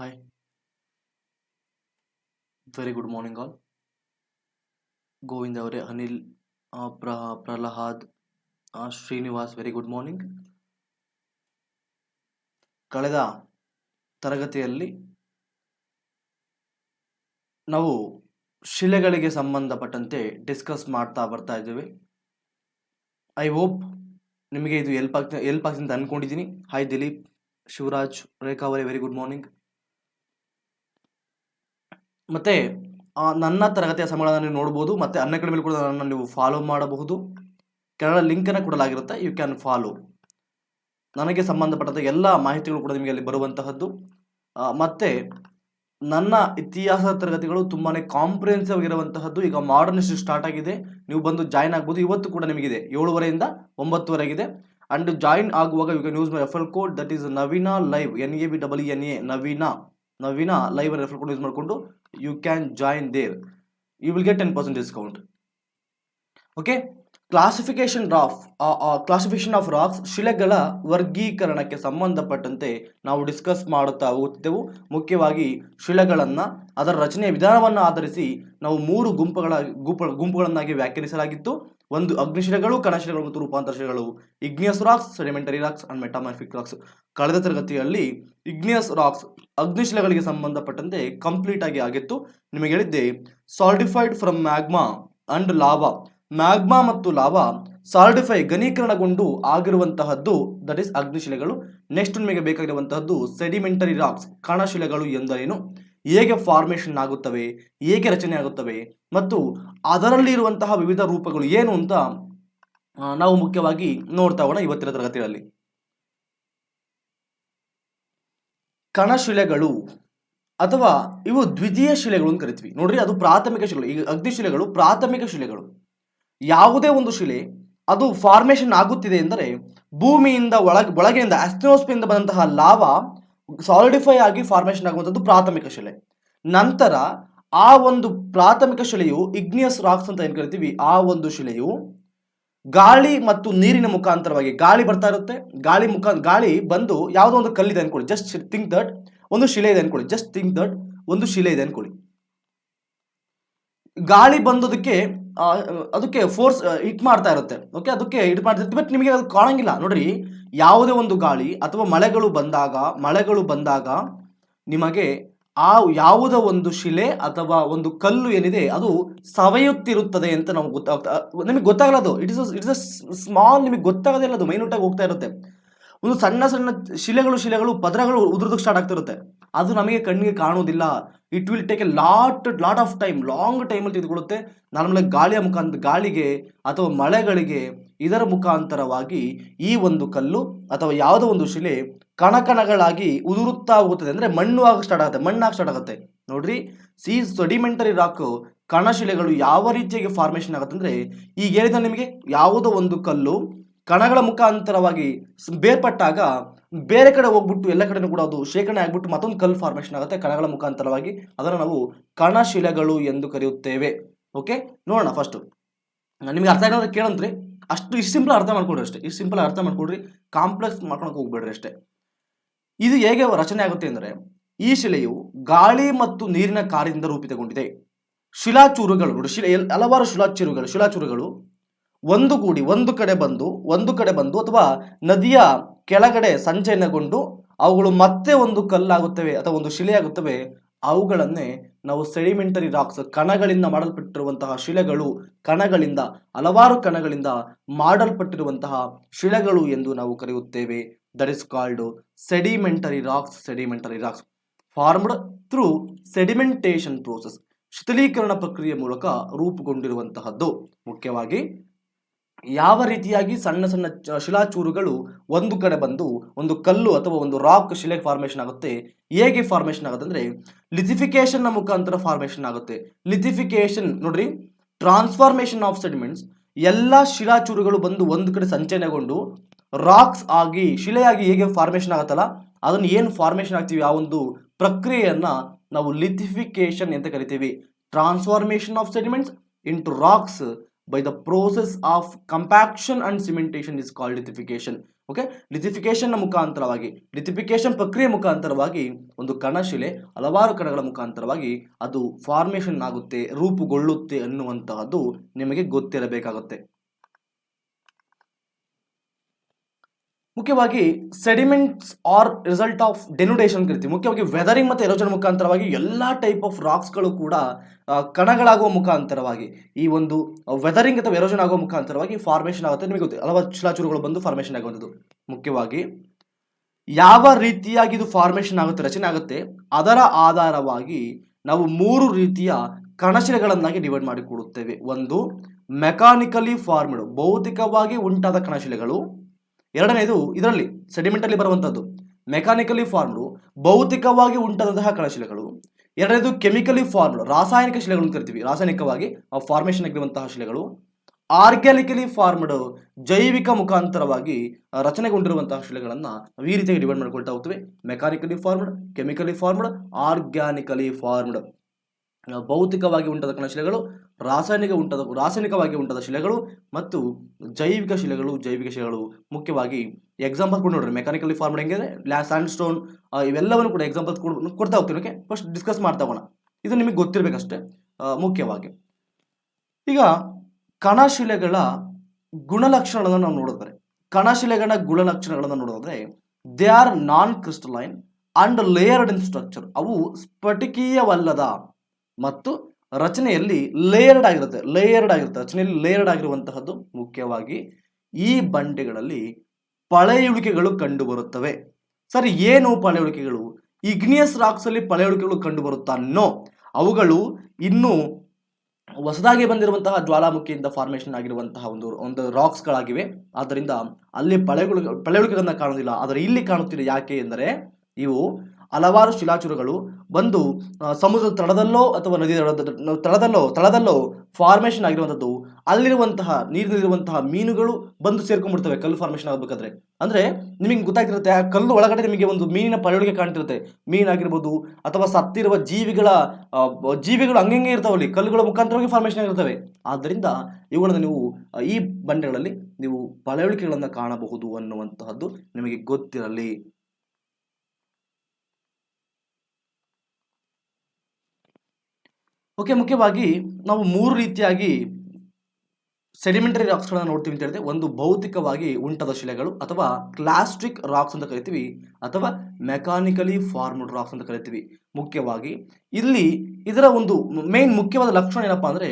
Hi, very good morning all. Govinda ಅವರೇ ಅನಿಲ್ ಆ, ಪ್ರ ಆ, ಶ್ರೀನಿವಾಸ್ ವೆರಿ ಗುಡ್ ಮಾರ್ನಿಂಗ್ ಕಳೆದ ತರಗತಿಯಲ್ಲಿ ನಾವು ಶಿಲೆಗಳಿಗೆ ಸಂಬಂಧಪಟ್ಟಂತೆ ಡಿಸ್ಕಸ್ ಮಾಡ್ತಾ ಬರ್ತಾ ಇದ್ದೇವೆ. ಐ ಹೋಪ್ ನಿಮಗೆ ಇದು ಎಲ್ಪ್ ಆಗ್ತಾ ಎಲ್ಪ್ ಆಗ್ತದೆ ಅಂತ ಅನ್ಕೊಂಡಿದ್ದೀನಿ. ಹಾಯ್ ದಿಲೀಪ್ ಶಿವರಾಜ್ ರೇಖಾ ಅವರೇ ವೆರಿ ಗುಡ್ ಮಾರ್ನಿಂಗ್ ಮತ್ತೆ ನನ್ನ ತರಗತಿಯ ಸಮಯಗಳನ್ನು ನೀವು ನೋಡ್ಬೋದು, ಮತ್ತೆ ಅನ್ನ ಮೇಲೆ ಕೂಡ ನನ್ನ ನೀವು ಫಾಲೋ ಮಾಡಬಹುದು. ಕೆಳಗಡೆ ಲಿಂಕನ್ನು ಕೊಡಲಾಗಿರುತ್ತೆ ಯು ಕ್ಯಾನ್ ಫಾಲೋ ನನಗೆ ಸಂಬಂಧಪಟ್ಟಂಥ ಎಲ್ಲ ಮಾಹಿತಿಗಳು ಕೂಡ ನಿಮಗೆ ಅಲ್ಲಿ ಬರುವಂತಹದ್ದು. ಮತ್ತು, ನನ್ನ ಇತಿಹಾಸ ತರಗತಿಗಳು ತುಂಬಾನೇ ಕಾಂಪ್ರಿಹೆನ್ಸಿವ್ ಆಗಿರುವಂತಹದ್ದು, ಈಗ ಮಾಡರ್ನ್ ಸ್ಟಾರ್ಟ್ ಆಗಿದೆ. ನೀವು ಬಂದು ಜಾಯ್ನ್ ಆಗ್ಬೋದು, ಇವತ್ತು ಕೂಡ ನಿಮಗಿದೆ. ಏಳುವರೆಯಿಂದ ಒಂಬತ್ತುವರೆಗಿದೆ. ಅಂಡ್ ಜಾಯಿನ್ ಆಗುವಾಗ you can use my refer code that is Naveena live N A B double N A Naveena Naveena live refer code use ಮಾಡಿಕೊಂಡು you can join there you will get ten percent discount okay classification rough classification of rocks ಶಿಲೆಗಳ ವರ್ಗೀಕರಣಕ್ಕೆ ಸಂಬಂಧಪಟ್ಟಂತೆ ನಾವು discuss ಮಾಡುತ್ತಾ ಹೋಗುತ್ತಿದ್ದೆವು. ಮುಖ್ಯವಾಗಿ ಶಿಲೆಗಳನ್ನು, ಅದರ ರಚನೆಯ ವಿಧಾನವನ್ನು ಆಧರಿಸಿ ನಾವು ಮೂರು ಗುಂಪುಗಳ, ಗುಂಪು, ಗುಂಪುಗಳನ್ನಾಗಿ ವ್ಯಾಖ್ಯಾನಿಸಲಾಗಿತ್ತು. ಒಂದು ಅಗ್ನಿಶಿಲೆಗಳು, ಕಣಶಿಲೆಗಳು ಮತ್ತು ರೂಪಾಂತರ ಶಿಲೆಗಳು igneous rocks sedimentary rocks and metamorphic rocks ಕಳೆದ ತರಗತಿಯಲ್ಲಿ ಇಗ್ನಿಯಸ್ ರಾಕ್ಸ್ ಅಗ್ನಿಶಿಲೆಗಳಿಗೆ ಸಂಬಂಧಪಟ್ಟಂತೆ ಕಂಪ್ಲೀಟ್ ಆಗಿ ಆಗಿತ್ತು. ನಿಮಗೆ ಹೇಳಿದ್ದೆ solidified from magma and lava magma ಮತ್ತು ಲಾವಾ ಸಾಲ್ಡಿಫೈ ಘನೀಕರಣಗೊಂಡು ಆಗಿರುವಂತಹದ್ದು ದಟ್ ಇಸ್ ಅಗ್ನಿಶಿಲೆಗಳು. ನೆಕ್ಸ್ಟ್ ನಿಮಗೆ ಬೇಕಾಗಿರುವಂತಹದ್ದು ಸೆಡಿಮೆಂಟರಿ ರಾಕ್ಸ್ ಕಣಶಿಲೆಗಳು ಎಂದರೇನು? ಹೇಗೆ ಫಾರ್ಮೇಷನ್ ಆಗುತ್ತವೆ? ಹೇಗೆ ರಚನೆ ಆಗುತ್ತವೆ? ಮತ್ತು ಅದರಲ್ಲಿ ಇರುವಂತಹ ವಿವಿಧ ರೂಪಗಳು ಏನು ಅಂತ ನಾವು ಮುಖ್ಯವಾಗಿ ನೋಡ್ತಾ ಹೋಗೋಣ ಇವತ್ತಿನ ತರಗತಿಯಲ್ಲಿ. ಕಣಶಿಲೆಗಳು ಅಥವಾ ಇವು ದ್ವಿತೀಯ ಶಿಲೆಗಳು ಅಂತ ಕರಿತೀವಿ. ನೋಡ್ರಿ, ಅದು ಪ್ರಾಥಮಿಕ ಶಿಲೆಗಳು. ಈಗ ಅಗ್ನಿಶಿಲೆಗಳು ಪ್ರಾಥಮಿಕ ಶಿಲೆಗಳು. ಯಾವುದೇ ಒಂದು ಶಿಲೆ, ಅದು ಫಾರ್ಮೇಷನ್ ಆಗುತ್ತಿದೆ ಎಂದರೆ ಭೂಮಿಯಿಂದ ಒಳಗೆ, ಒಳಗಿನಿಂದ ಅಸ್ಟಿನೋಸ್ಪಿಂದ ಬಂದಂತಹ ಲಾವಾ ಸಾಲಿಡಿಫೈ ಆಗಿ ಫಾರ್ಮೇಷನ್ ಆಗುವಂಥದ್ದು ಪ್ರಾಥಮಿಕ ಶಿಲೆ. ನಂತರ ಆ ಒಂದು ಪ್ರಾಥಮಿಕ ಶಿಲೆಯು ಇಗ್ನಿಯಸ್ ರಾಕ್ಸ್ ಅಂತ ಏನು ಕರಿತೀವಿ? ಆ ಒಂದು ಶಿಲೆಯು ಗಾಳಿ ಮತ್ತು ನೀರಿನ ಮುಖಾಂತರವಾಗಿ ಗಾಳಿ ಬರ್ತಾ ಇರುತ್ತೆ. ಗಾಳಿ ಮುಖ, ಗಾಳಿ ಬಂದು ಯಾವುದೋ ಒಂದು ಕಲ್ಲಿದೆ ಅನ್ಕೊಳ್ಳಿ. ಜಸ್ಟ್ ಥಿಂಕ್ ದಟ್ ಒಂದು ಶಿಲೆ ಇದೆ ಅನ್ಕೊಳ್ಳಿ. ಜಸ್ಟ್ ಥಿಂಕ್ ದಟ್ ಒಂದು ಶಿಲೆ ಇದೆ ಅನ್ಕೊಳ್ಳಿ. ಗಾಳಿ ಬಂದೋದಕ್ಕೆ ಅದಕ್ಕೆ ಫೋರ್ಸ್ ಹಿಟ್ ಮಾಡ್ತಾ ಇರುತ್ತೆ. ಓಕೆ ಅದಕ್ಕೆ ಹಿಟ್ ಮಾಡ್ತಾ ಇರುತ್ತೆ. ಬಟ್ ನಿಮಗೆ ಅದು ಕಾಣಂಗಿಲ್ಲ. ನೋಡ್ರಿ, ಯಾವುದೇ ಒಂದು ಗಾಳಿ ಅಥವಾ ಮಳೆಗಳು ಬಂದಾಗ ಮಳೆಗಳು ಬಂದಾಗ ನಿಮಗೆ ಆ ಯಾವುದೋ ಒಂದು ಶಿಲೆ ಅಥವಾ ಒಂದು ಕಲ್ಲು ಏನಿದೆ, ಅದು ಸವೆಯುತ್ತಿರುತ್ತದೆ ಅಂತ ನಾವು ಗೊತ್ತಾಗ್ತಾ ನಿಮಗೆ ಗೊತ್ತಾಗಲ್ಲ ಅದು. It is it's a small ನಿಮಗೆ ಗೊತ್ತಾಗದೇ ಇಲ್ಲ ಅದು. ಮೈನೂಟಾಗಿ ಹೋಗ್ತಾ ಇರುತ್ತೆ. ಒಂದು ಸಣ್ಣ ಸಣ್ಣ ಶಿಲೆಗಳು ಶಿಲೆಗಳು, ಪದರಗಳು ಉದುರೋದಕ್ಕೆ ಸ್ಟಾರ್ಟ್ ಆಗ್ತಿರುತ್ತೆ. ಅದು ನಮಗೆ ಕಣ್ಣಿಗೆ ಕಾಣುವುದಿಲ್ಲ. It will take a lot lot of time long ಟೈಮಲ್ಲಿ ತೆಗೆದುಕೊಳ್ಳುತ್ತೆ. ನಾರ್ಮಲಾಗಿ ಗಾಳಿಯ ಮುಖಾಂತರ ಗಾಳಿಗೆ ಅಥವಾ ಮಳೆಗಳಿಗೆ ಇದರ ಮುಖಾಂತರವಾಗಿ ಈ ಒಂದು ಕಲ್ಲು ಅಥವಾ ಯಾವುದೋ ಒಂದು ಶಿಲೆ ಕಣಕಣಗಳಾಗಿ ಉದುರುತ್ತಾ ಹೋಗುತ್ತದೆ ಅಂದರೆ ಮಣ್ಣು ಆಗ ಸ್ಟಾರ್ಟ್ ಆಗುತ್ತೆ, ಮಣ್ಣಾಗಿ ಸ್ಟಾರ್ಟ್ ಆಗುತ್ತೆ. ನೋಡ್ರಿ ಸಿ ಸೆಡಿಮೆಂಟರಿ ರಾಕ್ ಕಣಶಿಲೆಗಳು ಯಾವ ರೀತಿಯಾಗಿ ಫಾರ್ಮೇಷನ್ ಆಗುತ್ತೆ ಅಂದರೆ ಈಗ ಹೇಳಿದ ನಿಮಗೆ, ಯಾವುದೋ ಒಂದು ಕಲ್ಲು ಕಣಗಳ ಮುಖಾಂತರವಾಗಿ ಬೇರ್ಪಟ್ಟಾಗ ಬೇರೆ ಕಡೆ ಹೋಗ್ಬಿಟ್ಟು ಎಲ್ಲ ಕಡೆನೂ ಕೂಡ ಅದು ಶೇಖರಣೆ ಆಗ್ಬಿಟ್ಟು ಮತ್ತೊಂದು ಕಲ್ಲು ಫಾರ್ಮೇಷನ್ ಆಗುತ್ತೆ ಕಣಗಳ ಮುಖಾಂತರವಾಗಿ. ಅದನ್ನು ನಾವು ಕಣಶಿಲೆಗಳು ಎಂದು ಕರೆಯುತ್ತೇವೆ. ಓಕೆ ನೋಡೋಣ ಫಸ್ಟು ನಿಮಗೆ ಅರ್ಥ ಆಗಿರೋದ್ರೆ ಕೇಳಂತ್ರಿ ಅಷ್ಟು ಇಷ್ಟು ಸಿಂಪಲ್ ಅರ್ಥ ಮಾಡ್ಕೊಡ್ರಿ ಅಷ್ಟೇ. ಇಷ್ಟು ಸಿಂಪಲ್ ಅರ್ಥ ಮಾಡ್ಕೊಡ್ರಿ ಕಾಂಪ್ಲೆಕ್ಸ್ ಮಾಡ್ಕೊಳಕ್ ಹೋಗ್ಬೇಡ್ರಿ ಅಷ್ಟೇ. ಇದು ಹೇಗೆ ರಚನೆ ಆಗುತ್ತೆ ಅಂದರೆ, ಈ ಶಿಲೆಯು ಗಾಳಿ ಮತ್ತು ನೀರಿನ ಕಾರ್ಯದಿಂದ ರೂಪಿತಗೊಂಡಿದೆ. ಶಿಲಾಚೂರುಗಳು ನೋಡಿ, ಶಿಲೆ ಹಲವಾರು ಶಿಲಾಚೂರುಗಳು ಶಿಲಾಚೂರುಗಳು ಒಂದು ಕೂಡಿ ಒಂದು ಕಡೆ ಬಂದು, ಒಂದು ಕಡೆ ಬಂದು ಅಥವಾ ನದಿಯ ಕೆಳಗಡೆ ಸಂಚಯನಗೊಂಡು ಅವುಗಳು ಮತ್ತೆ ಒಂದು ಕಲ್ಲಾಗುತ್ತವೆ ಅಥವಾ ಒಂದು ಶಿಲೆಯಾಗುತ್ತವೆ ಅವುಗಳನ್ನೇ ನಾವು ಸೆಡಿಮೆಂಟರಿ ರಾಕ್ಸ್, ಕಣಗಳಿಂದ ಮಾಡಲ್ಪಟ್ಟಿರುವಂತಹ ಶಿಲೆಗಳು, ಕಣಗಳಿಂದ, ಹಲವಾರು ಕಣಗಳಿಂದ ಮಾಡಲ್ಪಟ್ಟಿರುವಂತಹ ಶಿಲೆಗಳು ಎಂದು ನಾವು ಕರೆಯುತ್ತೇವೆ. That is called sedimentary rocks sedimentary rocks formed through sedimentation process ಶಿಥಿಲೀಕರಣ ಪ್ರಕ್ರಿಯೆ ಮೂಲಕ ರೂಪುಗೊಂಡಿರುವಂತಹದ್ದು. ಮುಖ್ಯವಾಗಿ ಯಾವ ರೀತಿಯಾಗಿ ಸಣ್ಣ ಸಣ್ಣ ಶಿಲಾಚೂರುಗಳು ಒಂದು ಕಡೆ ಬಂದು ಒಂದು ಕಲ್ಲು ಅಥವಾ ಒಂದು ರಾಕ್ ಶಿಲೆ ಫಾರ್ಮೇಷನ್ ಆಗುತ್ತೆ. ಹೇಗೆ ಫಾರ್ಮೇಷನ್ ಆಗುತ್ತೆ ಅಂದರೆ ಲಿಥಿಫಿಕೇಶನ್ನ ಮುಖಾಂತರ ಫಾರ್ಮೇಷನ್ ಆಗುತ್ತೆ. ಲಿಥಿಫಿಕೇಶನ್ ನೋಡ್ರಿ ಟ್ರಾನ್ಸ್ಫಾರ್ಮೇಶನ್ ಆಫ್ ಸೆಡಿಮೆಂಟ್ಸ್ ಎಲ್ಲ ಶಿಲಾಚೂರುಗಳು ಬಂದು ಒಂದು ಕಡೆ ಸಂಚಯನಗೊಂಡು ರಾಕ್ಸ್ ಆಗಿ, ಶಿಲೆಯಾಗಿ ಹೇಗೆ ಫಾರ್ಮೇಷನ್ ಆಗುತ್ತಲ್ಲ, ಅದನ್ನು ಏನು ಫಾರ್ಮೇಷನ್ ಆಗ್ತೀವಿ, ಆ ಒಂದು ಪ್ರಕ್ರಿಯೆಯನ್ನ ನಾವು ಲಿಥಿಫಿಕೇಶನ್ ಅಂತ ಕರಿತೀವಿ. Transformation of sediments into rocks by the process of compaction and cementation is called lithification. Okay ಲಿಥಿಫಿಕೇಶನ್ನ ಮುಖಾಂತರವಾಗಿ ಲಿಥಿಫಿಕೇಶನ್ ಪ್ರಕ್ರಿಯೆ ಮುಖಾಂತರವಾಗಿ ಒಂದು ಕಣಶಿಲೆ, ಹಲವಾರು ಕಣಗಳ ಮುಖಾಂತರವಾಗಿ ಅದು ಫಾರ್ಮೇಷನ್ ಆಗುತ್ತೆ, ರೂಪುಗೊಳ್ಳುತ್ತೆ ಅನ್ನುವಂತಹದ್ದು ನಿಮಗೆ ಗೊತ್ತಿರಬೇಕಾಗುತ್ತೆ. ಮುಖ್ಯವಾಗಿ sediments are result of denudation ಕರಿತೀವಿ. ಮುಖ್ಯವಾಗಿ ವೆದರಿಂಗ್ ಮತ್ತು ಎರೋಜನ್ ಮುಖಾಂತರವಾಗಿ ಎಲ್ಲ ಟೈಪ್ ಆಫ್ ರಾಕ್ಸ್ಗಳು ಕೂಡ ಕಣಗಳಾಗುವ ಮುಖಾಂತರವಾಗಿ, ಈ ಒಂದು ವೆದರಿಂಗ್ ಅಥವಾ ಎರೋಜನ್ ಆಗುವ ಮುಖಾಂತರವಾಗಿ ಫಾರ್ಮೇಷನ್ ಆಗುತ್ತೆ. ನಿಮಗೆ ಗೊತ್ತು, ಹಲವಾರು ಶಿಲಾಚೂರುಗಳು ಬಂದು ಫಾರ್ಮೇಷನ್ ಆಗುವಂಥದ್ದು. ಮುಖ್ಯವಾಗಿ ಯಾವ ರೀತಿಯಾಗಿ ಇದು ಫಾರ್ಮೇಷನ್ ಆಗುತ್ತೆ, ರಚನೆ ಆಗುತ್ತೆ, ಅದರ ಆಧಾರವಾಗಿ ನಾವು ಮೂರು ರೀತಿಯ ಕಣಶಿಲೆಗಳನ್ನಾಗಿ ಡಿವೈಡ್ ಮಾಡಿಕೊಡುತ್ತೇವೆ. ಒಂದು ಮೆಕ್ಯಾನಿಕಲಿ ಫಾರ್ಮ್ಡ್ ಭೌತಿಕವಾಗಿ ಉಂಟಾದ ಕಣಶಿಲೆಗಳು. ಎರಡನೇದು ಇದರಲ್ಲಿ ಸೆಡಿಮೆಂಟಲ್ಲಿ ಬರುವಂಥದ್ದು ಮೆಕ್ಯಾನಿಕಲಿ ಫಾರ್ಮ್ಡ್ ಭೌತಿಕವಾಗಿ ಉಂಟಾದಂತಹ ಕಣಶಿಲೆಗಳು ಎರಡನೇದು ಕೆಮಿಕಲಿ ಫಾರ್ಮ್ಡ್ ರಾಸಾಯನಿಕ ಶಿಲೆಗಳು ಅಂತ ಕರಿತೀವಿ. ರಾಸಾಯನಿಕವಾಗಿ ಫಾರ್ಮೇಷನ್ ಆಗಿರುವಂತಹ ಶಿಲೆಗಳು. ಆರ್ಗ್ಯಾನಿಕಲಿ ಫಾರ್ಮ್ಡ್ ಜೈವಿಕ ಮುಖಾಂತರವಾಗಿ ರಚನೆಗೊಂಡಿರುವಂತಹ ಶಿಲೆಗಳನ್ನು ಈ ರೀತಿಯಾಗಿ ಡಿವೈಡ್ ಮಾಡ್ಕೊಳ್ತಾ ಹೋಗ್ತವೆ. Mechanically formed chemically formed organically formed ಭೌತಿಕವಾಗಿ ಉಂಟಾದ ಕಣಶಿಲೆಗಳು ರಾಸಾಯನಿಕ ಉಂಟಾದ, ರಾಸಾಯನಿಕವಾಗಿ ಉಂಟಾದ ಶಿಲೆಗಳು ಮತ್ತು ಜೈವಿಕ ಶಿಲೆಗಳು ಜೈವಿಕ ಶಿಲೆಗಳು ಮುಖ್ಯವಾಗಿ ಎಕ್ಸಾಂಪಲ್ ಕೂಡ ನೋಡ್ರಿ. ಮೆಕಾನಿಕಲಿ ಫಾರ್ಮ್ಡ್ ಹೆಂಗಿದೆ? ಸ್ಯಾಂಡ್ ಸ್ಟೋನ್ ಇವೆಲ್ಲವನ್ನು ಕೂಡ ಎಕ್ಸಾಂಪಲ್ ಕೊಡ್ತಾ ಹೋಗ್ತೀನಿ ಓಕೆ ಫಸ್ಟ್ ಡಿಸ್ಕಸ್ ಮಾಡ್ತಾ ಹೋಗೋಣ. ಇದು ನಿಮಗೆ ಗೊತ್ತಿರಬೇಕಷ್ಟೇ ಮುಖ್ಯವಾಗಿ. ಈಗ ಕಣಶಿಲೆಗಳ ಗುಣಲಕ್ಷಣಗಳನ್ನು ನಾವು ನೋಡಿದ್ರೆ ಕಣಶಿಲೆಗಳ ಗುಣಲಕ್ಷಣಗಳನ್ನು ನೋಡಿದ್ರೆ they are non crystalline and layered in structure ಅವು ಸ್ಫಟಿಕೀಯವಲ್ಲದ ಮತ್ತು ರಚನೆಯಲ್ಲಿ ಲೇಯರ್ಡ್ ಆಗಿರುತ್ತೆ ಲೇಯರ್ಡ್ ಆಗಿರುತ್ತೆ. ರಚನೆಯಲ್ಲಿ ಲೇಯರ್ಡ್ ಆಗಿರುವಂತಹದ್ದು ಮುಖ್ಯವಾಗಿ ಈ ಬಂಡೆಗಳಲ್ಲಿ ಪಳೆಯುಳಿಕೆಗಳು ಕಂಡುಬರುತ್ತವೆ. ಸರ್, ಏನು ಪಳೆಯುಳಿಕೆಗಳು? ಇಗ್ನಿಯಸ್ ರಾಕ್ಸ್ ಅಲ್ಲಿ ಪಳೆಯುಳಿಕೆಗಳು ಕಂಡು ಬರುತ್ತಾ ನೋ ಅವುಗಳು ಇನ್ನೂ ಹೊಸದಾಗಿ ಬಂದಿರುವಂತಹ ಜ್ವಾಲಾಮುಖಿಯಿಂದ ಫಾರ್ಮೇಷನ್ ಆಗಿರುವಂತಹ ಒಂದು ಒಂದು ರಾಕ್ಸ್ಗಳಾಗಿವೆ ಆದ್ದರಿಂದ ಅಲ್ಲಿ ಪಳೆಗಳು, ಪಳೆಯುಳಿಕೆಗಳನ್ನ ಕಾಣುವುದಿಲ್ಲ. ಆದರೆ ಇಲ್ಲಿ ಕಾಣುತ್ತಿದೆ ಯಾಕೆ ಎಂದರೆ, ಇವು ಹಲವಾರು ಶಿಲಾಚುರುಗಳು ಬಂದು ಸಮುದ್ರದ ತಳದಲ್ಲೋ ಅಥವಾ ನದಿ ತಳದ- ತಳದಲ್ಲೋ ತಳದಲ್ಲೋ ಫಾರ್ಮೇಷನ್ ಆಗಿರುವಂಥದ್ದು. ಅಲ್ಲಿರುವಂತಹ, ನೀರಿನಲ್ಲಿರುವಂತಹ ಮೀನುಗಳು ಬಂದು ಸೇರ್ಕೊಂಡ್ಬಿಡ್ತವೆ, ಕಲ್ಲು ಫಾರ್ಮೇಷನ್ ಆಗಬೇಕಾದ್ರೆ. ಅಂದ್ರೆ ನಿಮಗೆ ಗೊತ್ತಾಗ್ತಿರುತ್ತೆ, ಆ ಕಲ್ಲು ಒಳಗಡೆ ನಿಮಗೆ ಒಂದು ಮೀನಿನ ಪಳೆಯುಳಿಕೆ ಕಾಣ್ತಿರುತ್ತೆ. ಮೀನಾಗಿರ್ಬೋದು ಅಥವಾ ಸತ್ತಿರುವ ಜೀವಿಗಳ ಜೀವಿಗಳು ಹಂಗಂಗೆ ಇರ್ತಾವೆ ಅಲ್ಲಿ, ಕಲ್ಲುಗಳ ಮುಖಾಂತರವಾಗಿ ಫಾರ್ಮೇಷನ್ ಆಗಿರ್ತವೆ. ಆದ್ದರಿಂದ ಇವುಗಳನ್ನು ನೀವು, ಈ ಬಂಡೆಗಳಲ್ಲಿ ನೀವು ಪಳೆಯುಳಿಕೆಗಳನ್ನು ಕಾಣಬಹುದು ಅನ್ನುವಂತಹದ್ದು ನಿಮಗೆ ಗೊತ್ತಿರಲಿ. ಓಕೆ, ಮುಖ್ಯವಾಗಿ ನಾವು ಮೂರು ರೀತಿಯಾಗಿ ಸೆಡಿಮೆಂಟರಿ ರಾಕ್ಸ್ಗಳನ್ನ ನೋಡ್ತೀವಿ ಅಂತ ಹೇಳಿದ್ರೆ, ಒಂದು ಭೌತಿಕವಾಗಿ ಉಂಟಾದ ಶಿಲೆಗಳು ಅಥವಾ ಕ್ಲಾಸ್ಟಿಕ್ ರಾಕ್ಸ್ ಅಂತ ಕರಿತೀವಿ ಅಥವಾ ಮೆಕ್ಯಾನಿಕಲಿ ಫಾರ್ಮ್ಡ್ ರಾಕ್ಸ್ ಅಂತ ಕರಿತೀವಿ. ಮುಖ್ಯವಾಗಿ ಇಲ್ಲಿ ಇದರ ಒಂದು ಮೇನ್ ಮುಖ್ಯವಾದ ಲಕ್ಷಣ ಏನಪ್ಪಾ ಅಂದರೆ,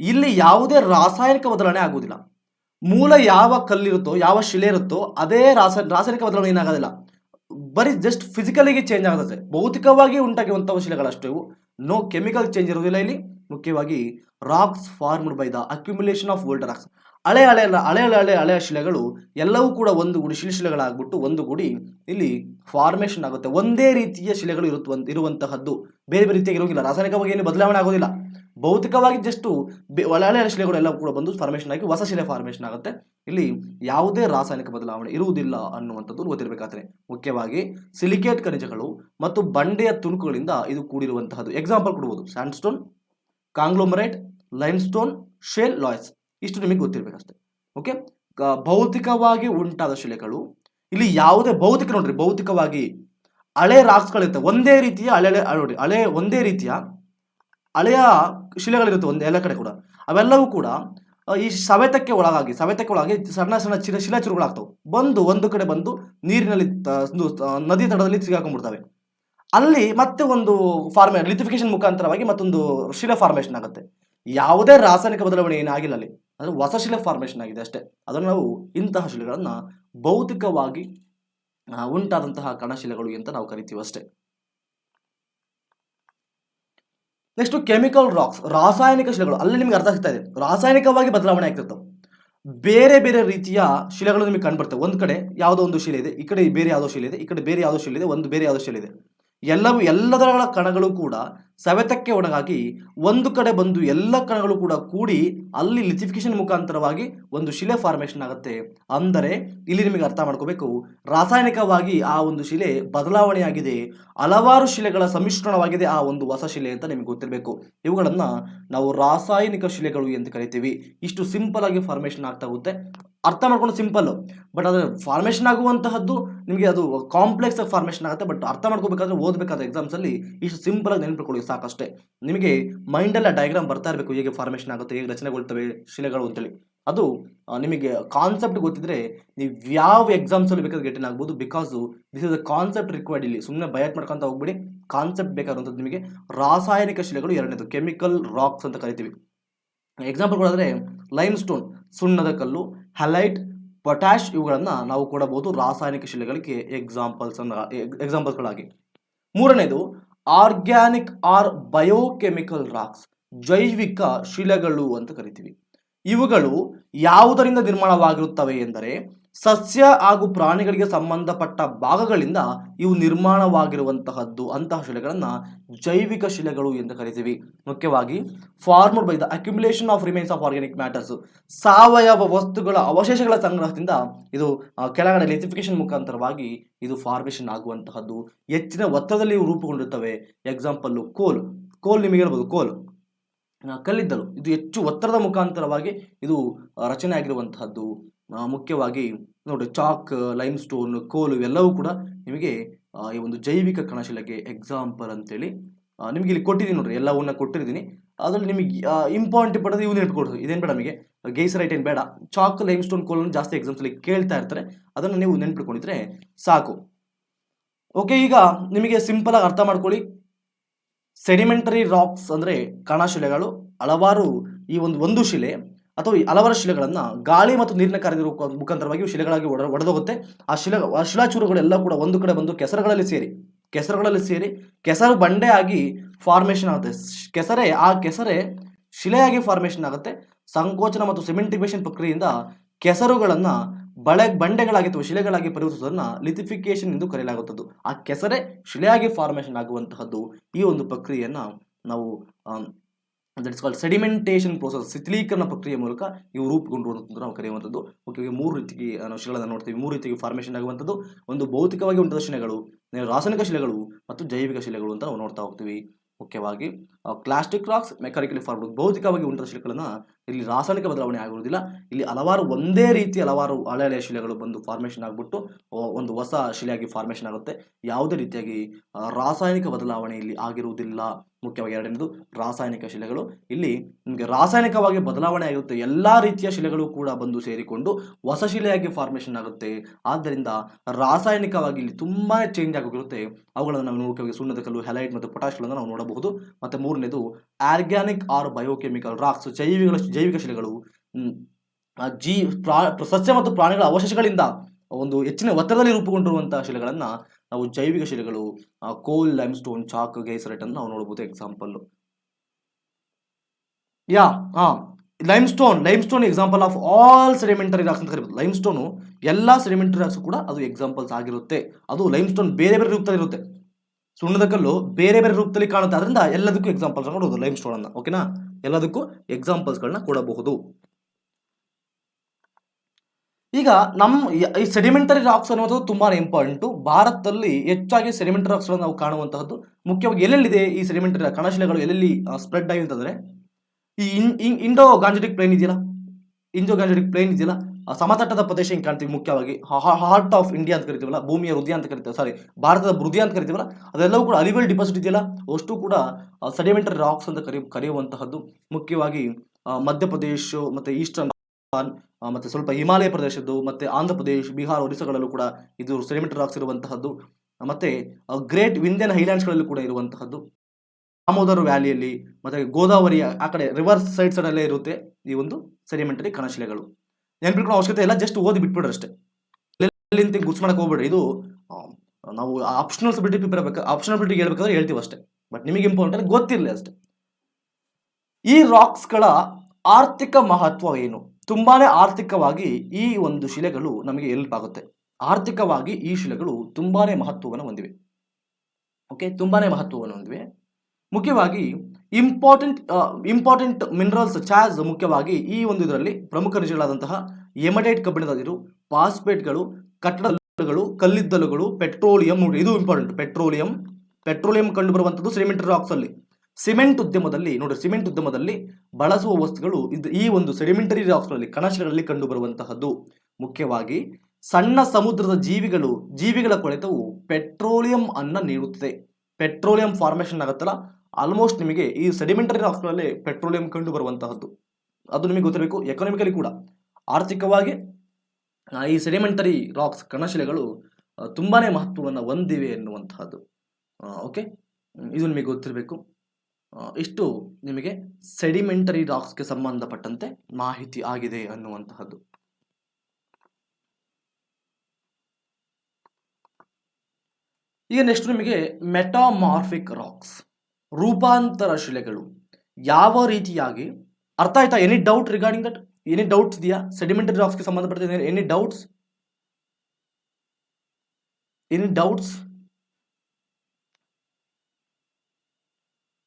ಇಲ್ಲಿ ಯಾವುದೇ ರಾಸಾಯನಿಕ ಬದಲಾವಣೆ ಆಗುವುದಿಲ್ಲ. ಮೂಲ ಯಾವ ಕಲ್ಲಿರುತ್ತೋ, ಯಾವ ಶಿಲೆ ಇರುತ್ತೋ, ಅದೇ ರಾಸ ರಾಸಾಯನಿಕ ಬದಲಾವಣೆ ಏನಾಗೋದಿಲ್ಲ. ಬರೀ ಜಸ್ಟ್ ಫಿಸಿಕಲಿಗೆ ಚೇಂಜ್ ಆಗುತ್ತೆ. ಭೌತಿಕವಾಗಿ ಉಂಟಾಗಿರುವಂಥ ಶಿಲೆಗಳಷ್ಟು ಇವು. ನೋ ಕೆಮಿಕಲ್ ಚೇಂಜ್ ಇರೋದಿಲ್ಲ ಇಲ್ಲಿ. ಮುಖ್ಯವಾಗಿ rocks formed by the accumulation of old rocks ಹಳೆ ಹಳೆ ಹಳೆ ಹಳೆ ಹಳೆ ಹಳೆಯ ಶಿಲೆಗಳು ಎಲ್ಲವೂ ಕೂಡ ಒಂದು ಗುಡಿ ಶಿಲೆಗಳಾಗ್ಬಿಟ್ಟು ಒಂದು ಗುಡಿ ಇಲ್ಲಿ ಫಾರ್ಮೇಷನ್ ಆಗುತ್ತೆ. ಒಂದೇ ರೀತಿಯ ಶಿಲೆಗಳು ಇರುತ್ತ ಇರುವಂತಹದ್ದು. ಬೇರೆ ಬೇರೆ ರೀತಿಯಾಗಿ ಇರೋದಿಲ್ಲ ರಾಸಾಯನಿಕವಾಗಿ ಏನು ಬದಲಾವಣೆ ಆಗೋದಿಲ್ಲ. ಭೌತಿಕವಾಗಿ ಜಸ್ಟು ಶಿಲೆಗಳು ಎಲ್ಲ ಕೂಡ ಬಂದು ಫಾರ್ಮೇಷನ್ ಆಗಿ ಹೊಸ ಶಿಲೆ ಫಾರ್ಮೇಷನ್ ಆಗುತ್ತೆ. ಇಲ್ಲಿ ಯಾವುದೇ ರಾಸಾಯನಿಕ ಬದಲಾವಣೆ ಇರುವುದಿಲ್ಲ ಅನ್ನುವಂಥದ್ದು ಗೊತ್ತಿರಬೇಕಾದ್ರೆ. ಮುಖ್ಯವಾಗಿ ಸಿಲಿಕೇಟ್ ಖನಿಜಗಳು ಮತ್ತು ಬಂಡೆಯ ತುಣುಕುಗಳಿಂದ ಇದು ಕೂಡಿರುವಂತಹದ್ದು. ಎಕ್ಸಾಂಪಲ್ ಕೊಡ್ಬೋದು. Sandstone conglomerate limestone shale loess ಇಷ್ಟು ನಿಮಗೆ ಗೊತ್ತಿರಬೇಕಷ್ಟೇ. ಓಕೆ ಭೌತಿಕವಾಗಿ ಉಂಟಾದ ಶಿಲೆಗಳು. ಇಲ್ಲಿ ಯಾವುದೇ ಭೌತಿಕ ನೋಡ್ರಿ, ಭೌತಿಕವಾಗಿ ಹಳೆ ರಾಕ್ಸ್ಗಳಿರುತ್ತೆ ಒಂದೇ ರೀತಿಯ ಹಳೆ ನೋಡಿ ಹಳೆ ಒಂದೇ ರೀತಿಯ ಹಳೆಯ ಶಿಲೆಗಳಿರುತ್ತೆ ಒಂದು, ಎಲ್ಲ ಕಡೆ ಕೂಡ. ಅವೆಲ್ಲವೂ ಕೂಡ ಈ ಸವೆತಕ್ಕೆ ಒಳಗಾಗಿ ಸವೆತಕ್ಕೆ ಒಳಗಾಗಿ ಸಣ್ಣ ಸಣ್ಣ ಚಿರ ಶಿಲಾಚುರುಗಳಾಗ್ತವೆ ಬಂದು ಒಂದು ಕಡೆ ಬಂದು ನೀರಿನಲ್ಲಿ ನದಿ ತಡದಲ್ಲಿ ಸಿಗಾಕೊಂಡ್ಬಿಡ್ತವೆ ಅಲ್ಲಿ ಮತ್ತೆ ಒಂದು ಫಾರ್ಮೇ ಲಿಥಿಫಿಕೇಶನ್ ಮುಖಾಂತರವಾಗಿ ಮತ್ತೊಂದು ಶಿಲೆ ಫಾರ್ಮೇಷನ್ ಆಗುತ್ತೆ. ಯಾವುದೇ ರಾಸಾಯನಿಕ ಬದಲಾವಣೆ ಏನಾಗಿಲ್ಲ ಅಲ್ಲಿ. ಅಂದರೆ ಹೊಸ ಶಿಲೆ ಫಾರ್ಮೇಷನ್ ಆಗಿದೆ ಅಷ್ಟೇ. ಅದನ್ನು ನಾವು ಇಂತಹ ಶಿಲೆಗಳನ್ನು ಭೌತಿಕವಾಗಿ ಉಂಟಾದಂತಹ ಕಣಶಿಲೆಗಳು ಅಂತ ನಾವು ಕರಿತೀವಿ ಅಷ್ಟೇ. ನೆಕ್ಸ್ಟ್ ಕೆಮಿಕಲ್ ರಾಕ್ಸ್ ರಾಸಾಯನಿಕ ಶಿಲೆಗಳು ಅಲ್ಲಿ ನಿಮಗೆ ಅರ್ಥ ಆಗ್ತಾ ಇದೆ. ರಾಸಾಯನಿಕವಾಗಿ ಬದಲಾವಣೆ ಆಗ್ತಿರ್ತವೆ. ಬೇರೆ ಬೇರೆ ರೀತಿಯ ಶಿಲೆಗಳು ನಿಮಗೆ ಕಂಡುಬರ್ತವೆ. ಒಂದು ಕಡೆ ಯಾವುದೋ ಒಂದು ಶಿಲೆ ಇದೆ, ಈ ಕಡೆ ಬೇರೆ ಯಾವುದೋ ಶಿಲೆ ಇದೆ, ಈ ಕಡೆ ಬೇರೆ ಯಾವುದೋ ಶಿಲೆ ಇದೆ, ಒಂದು ಬೇರೆ ಯಾವುದೋ ಶಿಲೆ ಇದೆ. ಎಲ್ಲವೂ ಎಲ್ಲದರ ಕಣಗಳು ಕೂಡ ಸವೆತಕ್ಕೆ ಒಳಗಾಗಿ ಒಂದು ಕಡೆ ಬಂದು ಎಲ್ಲ ಕಣಗಳು ಕೂಡ ಕೂಡಿ ಅಲ್ಲಿ ಲಿಥಿಫಿಕೇಶನ್ ಮುಖಾಂತರವಾಗಿ ಒಂದು ಶಿಲೆ ಫಾರ್ಮೇಷನ್ ಆಗುತ್ತೆ. ಅಂದರೆ ಇಲ್ಲಿ ನಿಮಗೆ ಅರ್ಥ ಮಾಡ್ಕೋಬೇಕು, ರಾಸಾಯನಿಕವಾಗಿ ಆ ಒಂದು ಶಿಲೆ ಬದಲಾವಣೆಯಾಗಿದೆ. ಹಲವಾರು ಶಿಲೆಗಳ ಸಮ್ಮಿಶ್ರಣವಾಗಿದೆ ಆ ಒಂದು ಹೊಸ ಶಿಲೆ ಅಂತ ನಿಮಗೆ ಗೊತ್ತಿರಬೇಕು. ಇವುಗಳನ್ನು ನಾವು ರಾಸಾಯನಿಕ ಶಿಲೆಗಳು ಎಂದು ಕರಿತೀವಿ. ಇಷ್ಟು ಸಿಂಪಲ್ ಆಗಿ ಫಾರ್ಮೇಷನ್ ಆಗ್ತಾ ಹೋಗುತ್ತೆ. ಅರ್ಥ ಮಾಡ್ಕೊಂಡು ಸಿಂಪಲ್ ಬಟ್ ಅದು ಫಾರ್ಮೇಷನ್ ಆಗುವಂತಹದ್ದು ನಿಮಗೆ ಅದು ಕಾಂಪ್ಲೆಕ್ಸ್ ಫಾರ್ಮೇಷನ್ ಆಗುತ್ತೆ ಬಟ್ ಅರ್ಥ ಮಾಡ್ಕೋಬೇಕಾದ್ರೆ ಓದಬೇಕಾದ ಎಕ್ಸಾಮ್ಸ್ ಅಲ್ಲಿ ಇಷ್ಟು ಸಿಂಪಲ್ ಆಗಿ ನೆನಪಿಟ್ಕೊಳ್ಳಿ. ಸಾಕಷ್ಟೇ. ನಿಮಗೆ ಮೈಂಡಲ್ಲಿ ಡಯಾಗ್ರಾಮ್ ಬರ್ತಾ ಇರಬೇಕು, ಹೇಗೆ ಫಾರ್ಮೇಷನ್ ಆಗುತ್ತೆ, ಹೇಗೆ ರಚನೆಗೊಳ್ತವೆ, ಶಿಲೆಗಳು ಅಂತೇಳಿ ಅದು ನಿಮಗೆ ಕಾನ್ಸೆಪ್ಟ್ ಗೊತ್ತಿದ್ರೆ ನೀವು ಯಾವ ಎಕ್ಸಾಮ್ಸ್ ಅಲ್ಲಿ ಬೇಕಾದ್ರೆ ಗೆಟಿನ್ ಆಗ್ಬೋದು because this is a concept required ಇಲ್ಲಿ. ಸುಮ್ಮನೆ ಬಯಟ್ ಮಾಡ್ಕೊಂತ ಹೋಗ್ಬಿಡಿ. ಕಾನ್ಸೆಪ್ಟ್ ಬೇಕಾದಂಥದ್ದು ನಿಮಗೆ ರಾಸಾಯನಿಕ ಶಿಲೆಗಳು ಎರಡನೇದು ಕೆಮಿಕಲ್ ರಾಕ್ಸ್ ಅಂತ ಕರಿತೀವಿ. ಎಕ್ಸಾಂಪಲ್ ಕೊಡಿದ್ರೆ ಲೈಮ್ ಸ್ಟೋನ್ ಸುಣ್ಣದ ಕಲ್ಲು ಹಲೈಟ್ ಪೊಟ್ಯಾಶ್ ಇವುಗಳನ್ನು ನಾವು ಕೊಡಬಹುದು ರಾಸಾಯನಿಕ ಶಿಲೆಗಳಿಗೆ ಎಕ್ಸಾಂಪಲ್ಸ್ ಎಕ್ಸಾಂಪಲ್ಸ್ಗಳಾಗಿ ಮೂರನೇದು ಆರ್ಗ್ಯಾನಿಕ್ ಆರ್ ಬಯೋಕೆಮಿಕಲ್ ರಾಕ್ಸ್ ಜೈವಿಕ ಶಿಲೆಗಳು ಅಂತ ಕರಿತೀವಿ. ಇವುಗಳು ಯಾವುದರಿಂದ ನಿರ್ಮಾಣವಾಗಿರುತ್ತವೆ ಎಂದರೆ ಸಸ್ಯ ಹಾಗೂ ಪ್ರಾಣಿಗಳಿಗೆ ಸಂಬಂಧಪಟ್ಟ ಭಾಗಗಳಿಂದ ಇವು ನಿರ್ಮಾಣವಾಗಿರುವಂತಹದ್ದು. ಅಂತಹ ಶಿಲೆಗಳನ್ನ ಜೈವಿಕ ಶಿಲೆಗಳು ಎಂದು ಕರಿತೀವಿ. ಮುಖ್ಯವಾಗಿ former by the accumulation of remains of organic matters ಸಾವಯವ ವಸ್ತುಗಳ ಅವಶೇಷಗಳ ಸಂಗ್ರಹದಿಂದ ಇದು ಕೆಳಗಡೆ ಲೆಸಿಫಿಕೇಶನ್ ಮುಖಾಂತರವಾಗಿ ಇದು ಫಾರ್ಮೇಷನ್ ಆಗುವಂತಹದ್ದು. ಹೆಚ್ಚಿನ ಒತ್ತಡದಲ್ಲಿ ಇವು ರೂಪುಗೊಂಡಿರ್ತವೆ. ಎಕ್ಸಾಂಪಲ್ ಕೋಲ್ ಕೋಲ್ ನಿಮಗೆ ಹೇಳ್ಬೋದು ಕೋಲ್ ಕಲ್ಲಿದ್ದಲು. ಇದು ಹೆಚ್ಚು ಒತ್ತಡದ ಮುಖಾಂತರವಾಗಿ ಇದು ರಚನೆ ಆಗಿರುವಂತಹದ್ದು ಮುಖ್ಯವಾಗಿ ನೋಡಿ ಚಾಕ್ ಲೈಮ್ ಸ್ಟೋನ್ ಕೋಲು ಇವೆಲ್ಲವೂ ಕೂಡ ನಿಮಗೆ ಈ ಒಂದು ಜೈವಿಕ ಕಣಶಿಲೆಗೆ ಎಕ್ಸಾಂಪಲ್ ಅಂತೇಳಿ ನಿಮಗೆ ಇಲ್ಲಿ ಕೊಟ್ಟಿದ್ದೀನಿ ನೋಡ್ರಿ, ಎಲ್ಲವನ್ನ ಕೊಟ್ಟಿದ್ದೀನಿ ಅದ್ರಲ್ಲಿ ನಿಮಗೆ ಇಂಪಾರ್ಟೆಂಟ್ ಪಡೆದು ಇವನ್ನ ಇಟ್ಕೊಡ್ತು ಇದೇನು ಬೇಡ ನಮಗೆ ಗೈಸರೈಟ್ ಏನು ಬೇಡ. ಚಾಕ್ ಲೈಮ್ ಸ್ಟೋನ್ ಕೋಲನ್ನು ಜಾಸ್ತಿ ಎಕ್ಸಾಮ್ಸ್ ಅಲ್ಲಿ ಕೇಳ್ತಾ ಇರ್ತಾರೆ. ಅದನ್ನು ನೀವು ನೆನ್ಪಿಟ್ಕೊಂಡಿದ್ರೆ ಸಾಕು. ಓಕೆ ಈಗ ನಿಮಗೆ ಸಿಂಪಲ್ ಆಗಿ ಅರ್ಥ ಮಾಡ್ಕೊಳ್ಳಿ. ಸೆಡಿಮೆಂಟರಿ ರಾಕ್ಸ್ ಅಂದ್ರೆ ಕಣಶಿಲೆಗಳು, ಹಲವಾರು ಈ ಒಂದು ಒಂದು ಶಿಲೆ ಅಥವಾ ಈ ಹಲವಾರು ಶಿಲೆಗಳನ್ನು ಗಾಳಿ ಮತ್ತು ನೀರಿನ ಕಾರ್ಯದ ಮುಖಾಂತರವಾಗಿ ಶಿಲೆಗಳಾಗಿ ಒಡ, ಒಡೆದೋಗುತ್ತೆ. ಆ ಶಿಲೆ, ಆ ಶಿಲಾಚೂರುಗಳೆಲ್ಲ ಕೂಡ ಒಂದು ಕಡೆ ಬಂದು ಕೆಸರುಗಳಲ್ಲಿ ಸೇರಿ ಕೆಸರುಗಳಲ್ಲಿ ಸೇರಿ ಕೆಸರು ಬಂಡೆ ಆಗಿ ಫಾರ್ಮೇಷನ್ ಆಗುತ್ತೆ. ಕೆಸರೆ, ಆ ಕೆಸರೆ ಶಿಲೆಯಾಗಿ ಫಾರ್ಮೇಷನ್ ಆಗುತ್ತೆ. ಸಂಕೋಚನ ಮತ್ತು ಸಿಮೆಂಟಿಫಿಕೇಶನ್ ಪ್ರಕ್ರಿಯೆಯಿಂದ ಕೆಸರುಗಳನ್ನು ಬಳೆ, ಬಂಡೆಗಳಾಗಿ ಅಥವಾ ಶಿಲೆಗಳಾಗಿ ಪರಿವರ್ತಿಸುವುದನ್ನ ಲಿಥಿಫಿಕೇಶನ್ ಎಂದು ಕರೆಯಲಾಗುತ್ತದೆ ಆ ಕೆಸರೆ ಶಿಲೆಯಾಗಿ ಫಾರ್ಮೇಷನ್ ಆಗುವಂತಹದ್ದು ಈ ಒಂದು ಪ್ರಕ್ರಿಯೆಯನ್ನು ನಾವು ದಟ್ಸ್ ಕಾಲ್ಡ್ ಸೆಡಿಮೆಂಟೇಷನ್ ಪ್ರೋಸೆಸ್ ಶಿಥಿಲೀಕರಣ ಪ್ರಕ್ರಿಯೆ ಮೂಲಕ ಇವು ರೂಪುಗೊಂಡಿರುವಂಥದ್ದು ನಾವು ಕರೆಯುವಂಥದ್ದು. ಮುಖ್ಯವಾಗಿ ಮೂರು ರೀತಿಗೆ ನಾವು ಶಿಲೆಗಳನ್ನು ನೋಡ್ತೀವಿ. ಮೂರು ರೀತಿಗೆ ಫಾರ್ಮೇಷನ್ ಆಗುವಂಥದ್ದು. ಒಂದು ಭೌತಿಕವಾಗಿ ಉಂಟಾದ ಶಿಲೆಗಳು ರಾಸಾಯನಿಕ ಶಿಲೆಗಳು ಮತ್ತು ಜೈವಿಕ ಶಿಲೆಗಳು ಅಂತ ನಾವು ನೋಡ್ತಾ ಹೋಗ್ತೀವಿ. ಮುಖ್ಯವಾಗಿ ಕ್ಲಾಸ್ಟಿಕ್ ರಾಕ್ಸ್ ಮೆಕಾನಿಕಲಿ ಫಾರ್ಮ್ ಭೌತಿಕವಾಗಿ ಉಂಟಾದ ಶಿಲೆಗಳನ್ನ ಇಲ್ಲಿ ರಾಸಾಯನಿಕ ಬದಲಾವಣೆ ಆಗುವುದಿಲ್ಲ. ಇಲ್ಲಿ ಹಲವಾರು ಒಂದೇ ರೀತಿ ಹಲವಾರು ಹಳೆ ಹಳೆಯ ಶಿಲೆಗಳು ಬಂದು ಫಾರ್ಮೇಷನ್ ಆಗಿಬಿಟ್ಟು ಒಂದು ಹೊಸ ಶಿಲೆಯಾಗಿ ಫಾರ್ಮೇಷನ್ ಆಗುತ್ತೆ. ಯಾವುದೇ ರೀತಿಯಾಗಿ ರಾಸಾಯನಿಕ ಬದಲಾವಣೆ ಇಲ್ಲಿ ಆಗಿರುವುದಿಲ್ಲ. ಮುಖ್ಯವಾಗಿ ಎರಡನೇದು ರಾಸಾಯನಿಕ ಶಿಲೆಗಳು. ಇಲ್ಲಿ ನಿಮಗೆ ರಾಸಾಯನಿಕವಾಗಿ ಬದಲಾವಣೆ ಆಗಿರುತ್ತೆ ಎಲ್ಲಾ ರೀತಿಯ ಶಿಲೆಗಳು ಕೂಡ ಬಂದು ಸೇರಿಕೊಂಡು ಹೊಸ ಶಿಲೆಯಾಗಿ ಫಾರ್ಮೇಷನ್ ಆಗುತ್ತೆ. ಆದ್ದರಿಂದ ರಾಸಾಯನಿಕವಾಗಿ ಇಲ್ಲಿ ತುಂಬಾ ಚೇಂಜ್ ಆಗೋಗಿರುತ್ತೆ ಅವುಗಳನ್ನು ನಾವು ನೋಡ್ಕೋಬೇಕು ಸುಣ್ಣದ ಕಲ್ಲು ಹೆಲೈಟ್ ಮತ್ತು ಪೊಟಾಶ್ಗಳನ್ನು ನಾವು ನೋಡಬಹುದು. ಮತ್ತೆ ಮೂರನೇದು ಆರ್ಗ್ಯಾನಿಕ್ ಆರ್ ಬಯೋಕೆಮಿಕಲ್, ರಾಕ್ಸ್ ಜೈವಿಕ ಜೈವಿಕ ಶಿಲೆಗಳು ಜೀ, ಪ್ರಾ ಸಸ್ಯ ಮತ್ತು ಪ್ರಾಣಿಗಳ ಅವಶೇಷಗಳಿಂದ ಒಂದು ಹೆಚ್ಚಿನ ಒತ್ತಡದಲ್ಲಿ ರೂಪುಗೊಂಡಿರುವಂತಹ ಶಿಲೆಗಳನ್ನು ನಾವು ಜೈವಿಕ ಶಿಲೆಗಳು ಕೋಲ್ ಲೈಮ್ ಸ್ಟೋನ್ ಚಾಕ್, ಗೈಸರೈಟ್ ಅನ್ನು ನಾವು ನೋಡಬಹುದು ಎಕ್ಸಾಂಪಲ್. ಯಾ, ಹಾ limestone limestone example of all sedimentary rocks ಅಂತ ಕರಿಬೋದು. ಲೈಮ್ ಸ್ಟೋನು ಎಲ್ಲ ಸೆಡಿಮೆಂಟರಿ ರಾಕ್ಸ್ ಕೂಡ ಅದು ಎಕ್ಸಾಂಪಲ್ಸ್ ಆಗಿರುತ್ತೆ. ಅದು ಲೈಮ್ ಸ್ಟೋನ್ ಬೇರೆ ಬೇರೆ ರೂಪದಲ್ಲಿ ಇರುತ್ತೆ ಸುಣ್ಣದ ಕಲ್ಲು ಬೇರೆ ಬೇರೆ ರೂಪದಲ್ಲಿ ಕಾಣುತ್ತೆ. ಅದರಿಂದ ಎಲ್ಲದಕ್ಕೂ ಎಕ್ಸಾಂಪಲ್ಸ್ ಕೊಡೋದು ಲೈಮ್ ಸ್ಟೋನ್ ಅನ್ನ ಓಕೆನಾ ಎಲ್ಲದಕ್ಕೂ ಎಕ್ಸಾಂಪಲ್ಸ್ಗಳನ್ನ ಕೊಡಬಹುದು. ಈಗ ನಮ್ಮ ಈ ಸೆಡಿಮೆಂಟರಿ ರಾಕ್ಸ್ ಅನ್ನೋದು ತುಂಬಾ ಇಂಪಾರ್ಟೆಂಟು ಭಾರತದಲ್ಲಿ ಹೆಚ್ಚಾಗಿ ಸೆಡಿಮೆಂಟರಿ ರಾಕ್ಸ್ ನಾವು ಕಾಣುವಂತಹದ್ದು ಮುಖ್ಯವಾಗಿ ಎಲ್ಲೆಲ್ಲಿದೆ ಈ ಸೆಡಿಮೆಂಟರಿ ಕಣಶಿಲೆಗಳು ಎಲ್ಲೆಲ್ಲಿ ಸ್ಪ್ರೆಡ್ ಆಗಿದೆ ಅಂತಂದ್ರೆ ಈ ಇಂಡೋ ಗಾಂಜೆಟಿಕ್ ಪ್ಲೇನ್ ಇದೆಯಲ್ಲ? ಇಂಡೋ ಗಾಂಜೆಟಿಕ್ ಪ್ಲೇನ್ ಇದೆಯಲ್ಲ? ಸಮತಟ್ಟದ ಪ್ರದೇಶ ಹಿಂಗೆ ಕಾಣ್ತೀವಿ ಮುಖ್ಯವಾಗಿ? ಹಾರ್ಟ್ ಆಫ್ ಇಂಡಿಯಾ ಅಂತ ಕರಿತೀವಲ್ಲ, ಭೂಮಿಯ ಹೃದಯ ಅಂತ ಕರಿತೀವಿ ಸಾರಿ ಭಾರತದ ಹೃದಯ ಅಂತ ಕರಿತೀವಲ್ಲ, ಅದೆಲ್ಲವೂ ಕೂಡ ಅಲಿವೆಲ್ ಡಿಪಾಸಿಟ್ ಇದೆಯಲ್ಲ, ಅಷ್ಟು ಕೂಡ ಸೆಡಿಮೆಂಟರಿ ರಾಕ್ಸ್ ಅಂತ ಕರಿ, ಕರೆಯುವಂತಹದ್ದು. ಮುಖ್ಯವಾಗಿ ಮಧ್ಯಪ್ರದೇಶ ಮತ್ತೆ ಈಸ್ಟರ್ನ್ ಮತ್ತೆ ಸ್ವಲ್ಪ ಹಿಮಾಲಯ ಪ್ರದೇಶದ್ದು, ಮತ್ತೆ ಆಂಧ್ರ ಪ್ರದೇಶ್, ಬಿಹಾರ, ಒರಿಸ್ಸಾಗಳಲ್ಲೂ ಕೂಡ ಇದು ಸೆಡಿಮೆಂಟರಿ ರಾಕ್ಸ್ ಇರುವಂತಹದ್ದು. ಮತ್ತೆ ಗ್ರೇಟ್ ವಿಂಧ್ಯನ್ ಹೈಲ್ಯಾಂಡ್ಸ್ಗಳಲ್ಲೂ ಕೂಡ ಇರುವಂತಹದ್ದು. ದಾಮೋದರ ವ್ಯಾಲಿಯಲ್ಲಿ ಮತ್ತೆ ಗೋದಾವರಿ ಆ ಕಡೆ ರಿವರ್ಸ್ ಸೈಡ್ ಸೈಡಲ್ಲೇ ಇರುತ್ತೆ ಈ ಒಂದು ಸೆಡಿಮೆಂಟರಿ ಕಣಶಿಲೆಗಳು. ನೆನ್ಪಿಟ್ಕೊಳ್ಳೋ ಅವಶ್ಯಕತೆ ಇಲ್ಲ ಜಸ್ಟ್ ಓದಿ ಬಿಟ್ಬಿಡ್ರಿ ಅಷ್ಟೇ. ಎಲ್ಲಿಂದ ಗುಸ್ ಮಾಡಕ್ ಹೋಗ್ಬೇಡ್ರಿ. ಇದು ನಾವು ಆಪ್ಷನಲ್ ಸಬ್ಜೆಕ್ಟ್ ಪ್ರಿಪೇರ್ ಆಗಬೇಕು ಆಪ್ಷನಲ್ ಸಬ್ಜೆಕ್ಟ್ ಹೇಳ್ಬೇಕಾದ್ರೆ ಹೇಳ್ತೀವಿ ಅಷ್ಟೇ. ಬಟ್ ನಿಮಗೆ ಇಂಪಾರ್ಟೆಂಟ್ ಗೊತ್ತಿರಲಿ ಅಷ್ಟೇ. ಈ ರಾಕ್ಸ್ಗಳ ಆರ್ಥಿಕ ಮಹತ್ವ ಏನು? ತುಂಬಾನೇ ಆರ್ಥಿಕವಾಗಿ ಈ ಒಂದು ಶಿಲೆಗಳು ನಮಗೆ ಹೆಲ್ಪ್ ಆಗುತ್ತೆ. ಆರ್ಥಿಕವಾಗಿ ಈ ಶಿಲೆಗಳು ತುಂಬಾನೇ ಮಹತ್ವವನ್ನು ಹೊಂದಿವೆ. ಓಕೆ ತುಂಬಾನೇ ಮಹತ್ವವನ್ನು ಹೊಂದಿವೆ. ಮುಖ್ಯವಾಗಿ ಇಂಪಾರ್ಟೆಂಟ್ ಇಂಪಾರ್ಟೆಂಟ್ ಮಿನರಲ್ಸ್ ಚಾಸ್ ಮುಖ್ಯವಾಗಿ ಈ ಒಂದು ಇದರಲ್ಲಿ ಪ್ರಮುಖ ನಿಜಗಳಾದಂತಹ ಎಮಡೈಟ್ ಕಬ್ಬಿಣದಾಗಿರು ಫಾಸ್ಫೇಟ್ಗಳು ಕಟ್ಟಡಗಳು ಕಲ್ಲಿದ್ದಲುಗಳು ಪೆಟ್ರೋಲಿಯಂ ನೋಡಿ, ಇದು ಇಂಪಾರ್ಟೆಂಟ್ ಪೆಟ್ರೋಲಿಯಂ ಪೆಟ್ರೋಲಿಯಂ ಕಂಡು ಬರುವಂಥದ್ದು ಸೆಡಿಮೆಂಟರಿ ರಾಕ್ಸ್ ಅಲ್ಲಿ. ಸಿಮೆಂಟ್ ಉದ್ಯಮದಲ್ಲಿ, ನೋಡಿ ಸಿಮೆಂಟ್ ಉದ್ಯಮದಲ್ಲಿ ಬಳಸುವ ವಸ್ತುಗಳು ಇದು ಈ ಒಂದು ಸೆಡಿಮೆಂಟರಿ ರಾಕ್ಸ್ಗಳಲ್ಲಿ ಕಣಶಗಳಲ್ಲಿ ಕಂಡು ಬರುವಂತಹದ್ದು ಮುಖ್ಯವಾಗಿ ಸಣ್ಣ ಸಮುದ್ರದ ಜೀವಿಗಳು, ಜೀವಿಗಳ ಕೊಳೆತವು ಪೆಟ್ರೋಲಿಯಂ ಅನ್ನ ನೀಡುತ್ತದೆ. ಪೆಟ್ರೋಲಿಯಂ ಫಾರ್ಮೇಷನ್ ಆಗುತ್ತಲ್ಲ? ಆಲ್ಮೋಸ್ಟ್ ನಿಮಗೆ ಈ ಸೆಡಿಮೆಂಟರಿ ರಾಕ್ಸ್ಗಳಲ್ಲಿ ಪೆಟ್ರೋಲಿಯಂ ಕಂಡು ಬರುವಂತಹದ್ದು ಅದು ನಿಮಗೆ ಗೊತ್ತಿರಬೇಕು ಎಕನಾಮಿಕಲಿ ಕೂಡ. ಆರ್ಥಿಕವಾಗಿ ಈ ಸೆಡಿಮೆಂಟರಿ ರಾಕ್ಸ್ ಕಣಶಿಲೆಗಳು ತುಂಬಾ ಮಹತ್ವವನ್ನು ಹೊಂದಿವೆ ಎನ್ನುವಂತಹದ್ದು. ಓಕೆ ಇದು ನಿಮಗೆ ಗೊತ್ತಿರಬೇಕು. ಇಷ್ಟು ನಿಮಗೆ ಸೆಡಿಮೆಂಟರಿ ರಾಕ್ಸ್ಗೆ ಸಂಬಂಧಪಟ್ಟಂತೆ ಮಾಹಿತಿ ಆಗಿದೆ ಅನ್ನುವಂತಹದ್ದು. ಈಗ ನೆಕ್ಸ್ಟ್ ನಿಮಗೆ ಮೆಟಾಮಾರ್ಫಿಕ್ ರಾಕ್ಸ್ ರೂಪಾಂತರ ಶಿಲೆಗಳು. ಯಾವ ರೀತಿಯಾಗಿ? ಅರ್ಥ ಆಯ್ತಾ? Any doubt regarding that any doubts ಇದೆಯಾ? ಸೆಡಿಮೆಂಟರಿ ರಾಕ್ಸ್ಗೆ ಸಂಬಂಧಪಟ್ಟಿದೆ any doubts any doubts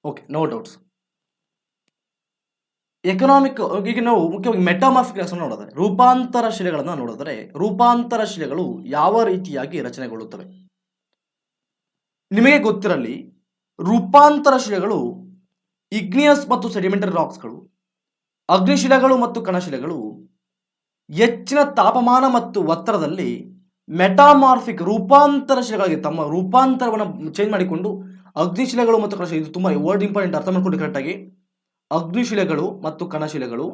okay no doubts economic ಈಗ ನಾವು ಮುಖ್ಯವಾಗಿ ಮೆಟಾಮಾರ್ಫಿಕ್ ರಾಕ್ಸ್ ನೋಡಿದ್ರೆ ರೂಪಾಂತರ ಶಿಲೆಗಳನ್ನು ನೋಡಿದ್ರೆ ರೂಪಾಂತರ ಶಿಲೆಗಳು ಯಾವ ರೀತಿಯಾಗಿ ರಚನೆಗೊಳ್ಳುತ್ತವೆ? ನಿಮಗೆ ಗೊತ್ತಿರಲಿ ರೂಪಾಂತರ ಶಿಲೆಗಳು ಇಗ್ನಿಯಸ್ ಮತ್ತು ಸೆಡಿಮೆಂಟರಿ ರಾಕ್ಸ್ಗಳು ಅಗ್ನಿಶಿಲೆಗಳು ಮತ್ತು ಕಣಶಿಲೆಗಳು, ಹೆಚ್ಚಿನ ತಾಪಮಾನ ಮತ್ತು ಒತ್ತಡದಲ್ಲಿ ಮೆಟಾಮಾರ್ಫಿಕ್ ರೂಪಾಂತರ ಶಿಲೆಗಳಾಗಿ ತಮ್ಮ ರೂಪಾಂತರವನ್ನು ಚೇಂಜ್ ಮಾಡಿಕೊಂಡು ಅಗ್ನಿಶಿಲೆಗಳು ಮತ್ತು ಕಣಶಿಲೆ, ಇದು ತುಂಬ ವರ್ಡ್ ಇಂಪಾರ್ಟೆಂಟ್ ಅರ್ಥ ಮಾಡ್ಕೊಂಡು ಕರೆಕ್ಟಾಗಿ ಅಗ್ನಿಶಿಲೆಗಳು ಮತ್ತು ಕಣಶಿಲೆಗಳು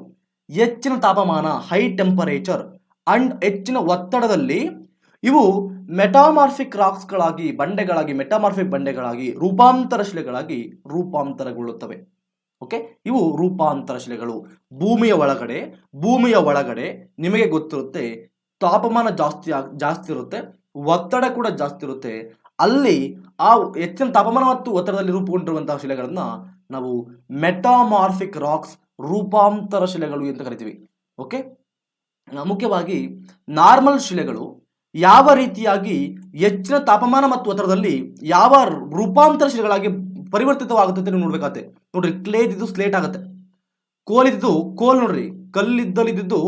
ಹೆಚ್ಚಿನ ತಾಪಮಾನ ಹೈ ಟೆಂಪರೇಚರ್ ಅಂಡ್ ಹೆಚ್ಚಿನ ಒತ್ತಡದಲ್ಲಿ ಇವು ಮೆಟಾಮಾರ್ಫಿಕ್ ರಾಕ್ಸ್ಗಳಾಗಿ ಬಂಡೆಗಳಾಗಿ, ಮೆಟಾಮಾರ್ಫಿಕ್ ಬಂಡೆಗಳಾಗಿ, ರೂಪಾಂತರ ಶಿಲೆಗಳಾಗಿ ರೂಪಾಂತರಗೊಳ್ಳುತ್ತವೆ. ಓಕೆ? ಇವು ರೂಪಾಂತರ ಶಿಲೆಗಳು. ಭೂಮಿಯ ಒಳಗಡೆ ಭೂಮಿಯ ಒಳಗಡೆ ನಿಮಗೆ ಗೊತ್ತಿರುತ್ತೆ, ತಾಪಮಾನ ಜಾಸ್ತಿ ಜಾಸ್ತಿ ಇರುತ್ತೆ, ಒತ್ತಡ ಕೂಡ ಜಾಸ್ತಿ ಇರುತ್ತೆ. ಅಲ್ಲಿ ಆ ಹೆಚ್ಚಿನ ತಾಪಮಾನ ಮತ್ತು ಒತ್ತಡದಲ್ಲಿ ರೂಪುಗೊಂಡಿರುವಂತಹ ಶಿಲೆಗಳನ್ನ ನಾವು ಮೆಟಾಮಾರ್ಫಿಕ್ ರಾಕ್ಸ್ ರೂಪಾಂತರ ಶಿಲೆಗಳು ಅಂತ ಕರಿತೀವಿ. ಓಕೆ? ಮುಖ್ಯವಾಗಿ ನಾರ್ಮಲ್ ಶಿಲೆಗಳು ಯಾವ ರೀತಿಯಾಗಿ ಹೆಚ್ಚಿನ ತಾಪಮಾನ ಮತ್ತು ಒತ್ತಡದಲ್ಲಿ ಯಾವ ರೂಪಾಂತರಶೀಲಗಳಾಗಿ ಪರಿವರ್ತಿತವಾಗುತ್ತೆ ನೀವು ನೋಡ್ಬೇಕಾಗತ್ತೆ. ನೋಡ್ರಿ, ಕ್ಲೇದಿದ್ದು ಸ್ಲೇಟ್ ಆಗುತ್ತೆ. ಕೋಲ್ ಇದ್ದಿದ್ದು ಕೋಲ್ ನೋಡ್ರಿ, ಕಲ್ಲಿದ್ದಲಿದ್ದು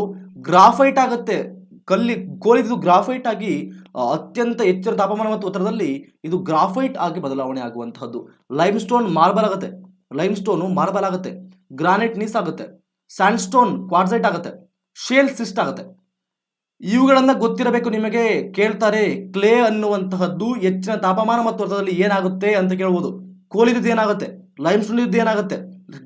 ಗ್ರಾಫೈಟ್ ಆಗುತ್ತೆ. ಕಲ್ಲಿ, ಕೋಲಿದ್ದು ಗ್ರಾಫೈಟ್ ಆಗಿ ಅತ್ಯಂತ ಹೆಚ್ಚಿನ ತಾಪಮಾನ ಮತ್ತು ಒತ್ತಡದಲ್ಲಿ ಇದು ಗ್ರಾಫೈಟ್ ಆಗಿ ಬದಲಾವಣೆ ಆಗುವಂತಹದ್ದು. ಲೈಮ್ ಸ್ಟೋನ್ ಮಾರ್ಬಲ್ ಆಗುತ್ತೆ. ಲೈಮ್ ಸ್ಟೋನು ಮಾರ್ಬಲ್ ಆಗುತ್ತೆ. ಗ್ರಾನೈಟ್ ನೀಸ್ ಆಗುತ್ತೆ. ಸ್ಯಾಂಡ್ ಸ್ಟೋನ್ ಕ್ವಾರ್ಸೈಟ್ ಆಗುತ್ತೆ. ಶೇಲ್ ಸಿಸ್ಟ್ ಆಗುತ್ತೆ. ಇವುಗಳನ್ನ ಗೊತ್ತಿರಬೇಕು ನಿಮಗೆ. ಕೇಳ್ತಾರೆ, ಕ್ಲೇ ಅನ್ನುವಂತಹದ್ದು ಹೆಚ್ಚಿನ ತಾಪಮಾನ ಮತ್ತು ಅರ್ಥದಲ್ಲಿ ಏನಾಗುತ್ತೆ ಅಂತ ಕೇಳ್ಬೋದು. ಕೋಲಿದ್ದು ಏನಾಗುತ್ತೆ? ಲೈಮ್ ಸ್ಟೋನ್ ಇದ್ದು ಏನಾಗುತ್ತೆ?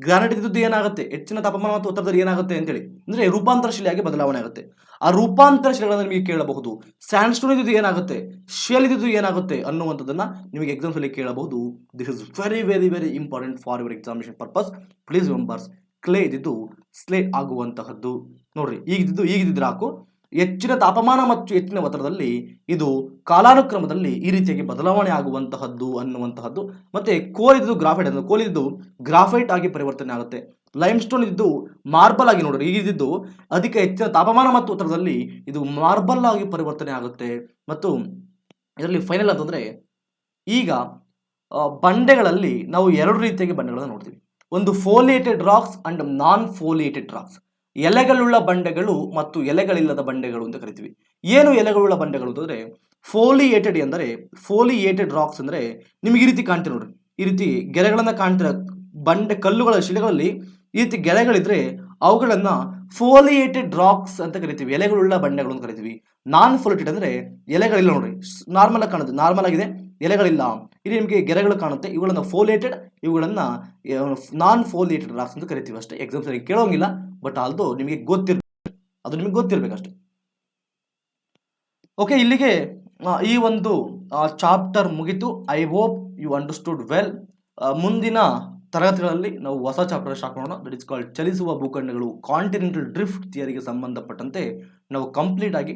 ಗ್ರಾನೈಟ್ ಇದ್ದಿದ್ದು ಏನಾಗುತ್ತೆ? ಹೆಚ್ಚಿನ ತಾಪಮಾನ ಮತ್ತು ಒತ್ತಡದಲ್ಲಿ ಏನಾಗುತ್ತೆ ಅಂತೇಳಿ. ಅಂದ್ರೆ ರೂಪಾಂತರ ಶಿಲೆಯಾಗಿ ಬದಲಾವಣೆ ಆಗುತ್ತೆ. ಆ ರೂಪಾಂತರ ಶಿಲೆಗಳನ್ನು ನಿಮಗೆ ಕೇಳಬಹುದು. ಸ್ಯಾಂಡ್ ಸ್ಟೋನ್ ಇದ್ದು ಏನಾಗುತ್ತೆ? ಶೇಲ್ ಇದ್ದು ಏನಾಗುತ್ತೆ ಅನ್ನುವಂಥದ್ದನ್ನ ನಿಮಗೆ ಎಕ್ಸಾಮ್ಸ್ ಅಲ್ಲಿ ಕೇಳಬಹುದು. This is very very very important for your examination purpose please members clay ಇದ್ದಿದ್ದು ಸ್ಲೇ ಆಗುವಂತಹದ್ದು. ನೋಡ್ರಿ ಈಗಿದ್ದು ಈಗಿದ್ದಿದ್ರೆ ಹಾಕು. ಹೆಚ್ಚಿನ ತಾಪಮಾನ ಮತ್ತು ಹೆಚ್ಚಿನ ಒತ್ತಡದಲ್ಲಿ ಇದು ಕಾಲಾನುಕ್ರಮದಲ್ಲಿ ಈ ರೀತಿಯಾಗಿ ಬದಲಾವಣೆ ಆಗುವಂತಹದ್ದು ಅನ್ನುವಂತಹದ್ದು. ಮತ್ತೆ ಕೋಲಿದ್ದು ಗ್ರಾಫೈಟ್ ಅನ್ನು ಕೋಲಿದ್ದು ಗ್ರಾಫೈಟ್ ಆಗಿ ಪರಿವರ್ತನೆ ಆಗುತ್ತೆ. ಲೈಮ್ ಸ್ಟೋನ್ ಇದ್ದು ಮಾರ್ಬಲ್ ಆಗಿ ನೋಡ್ರಿ ಈಗಿದ್ದು ಅಧಿಕ ಹೆಚ್ಚಿನ ತಾಪಮಾನ ಮತ್ತು ಒತ್ತಡದಲ್ಲಿ ಇದು ಮಾರ್ಬಲ್ ಆಗಿ ಪರಿವರ್ತನೆ ಆಗುತ್ತೆ. ಮತ್ತು ಇದರಲ್ಲಿ ಫೈನಲ್ ಅಂತಂದ್ರೆ ಈಗ ಬಂಡೆಗಳಲ್ಲಿ ನಾವು ಎರಡು ರೀತಿಯಾಗಿ ಬಂಡೆಗಳನ್ನು ನೋಡ್ತೀವಿ. ಒಂದು foliated rocks and non foliated rocks ಎಲೆಗಳುಳ್ಳ ಬಂಡೆಗಳು ಮತ್ತು ಎಲೆಗಳಿಲ್ಲದ ಬಂಡೆಗಳು ಅಂತ ಕರಿತೀವಿ. ಏನು ಎಲೆಗಳುಳ್ಳ ಬಂಡೆಗಳು ಅಂತಂದರೆ ಫೋಲಿಯೇಟೆಡ್ ಎಂದರೆ ಫೋಲಿಯೇಟೆಡ್ ರಾಕ್ಸ್ ಅಂದರೆ ನಿಮಗೆ ಈ ರೀತಿ ಕಾಣ್ತೀವಿ ನೋಡ್ರಿ. ಈ ರೀತಿ ಗೆರೆಗಳನ್ನು ಕಾಣ್ತಿರ. ಬಂಡೆ ಕಲ್ಲುಗಳ ಶಿಲೆಗಳಲ್ಲಿ ಈ ರೀತಿ ಗೆರೆಗಳಿದ್ರೆ ಅವುಗಳನ್ನು ಫೋಲಿಯೇಟೆಡ್ ರಾಕ್ಸ್ ಅಂತ ಕರಿತೀವಿ. ಎಲೆಗಳುಳ್ಳ ಬಂಡೆಗಳು ಅಂತ ಕರಿತೀವಿ. ನಾನ್ ಫೋಲಿಟೆಡ್ ಅಂದರೆ ಎಲೆಗಳಿಲ್ಲ ನೋಡ್ರಿ. ನಾರ್ಮಲ್ ಆಗಿ ಕಾಣುತ್ತೆ. ನಾರ್ಮಲ್ ಆಗಿದೆ. ಎಲೆಗಳಿಲ್ಲ. ಇಲ್ಲಿ ನಿಮಗೆ ಗೆರೆಗಳು ಕಾಣುತ್ತೆ. ಇವುಗಳನ್ನು ಫೋಲೇಟೆಡ್ ಇವುಗಳನ್ನು ನಾನ್ ಫೋಲೇಟೆಡ್ ರಾಕ್ಸ್ ಅಂತ ಕರಿತೀವಿ ಅಷ್ಟೇ. ಎಕ್ಸಾಮ್ಸ್ ಕೇಳೋಂಗಿಲ್ಲ ಬಟ್ ಆಲ್ದು ನಿಮಗೆ ಗೊತ್ತಿರ್ಬೇಕು ಅದು ನಿಮಗೆ ಗೊತ್ತಿರಬೇಕಷ್ಟೆ. ಓಕೆ ಇಲ್ಲಿಗೆ ಈ ಒಂದು ಚಾಪ್ಟರ್ ಮುಗಿತು. I hope you understood well ಮುಂದಿನ ತರಗತಿಗಳಲ್ಲಿ ನಾವು ಹೊಸ ಚಾಪ್ಟರ್ ಸ್ಟಾರ್ಟ್ ಮಾಡೋಣ. ದಟ್ ಇಸ್ ಕಾಲ್ಡ್ ಚಲಿಸುವ ಭೂಖಂಡಗಳು. ಕಾಂಟಿನೆಂಟಲ್ ಡ್ರಿಫ್ಟ್ ಥಿಯರಿಗೆ ಸಂಬಂಧಪಟ್ಟಂತೆ ನಾವು ಕಂಪ್ಲೀಟ್ ಆಗಿ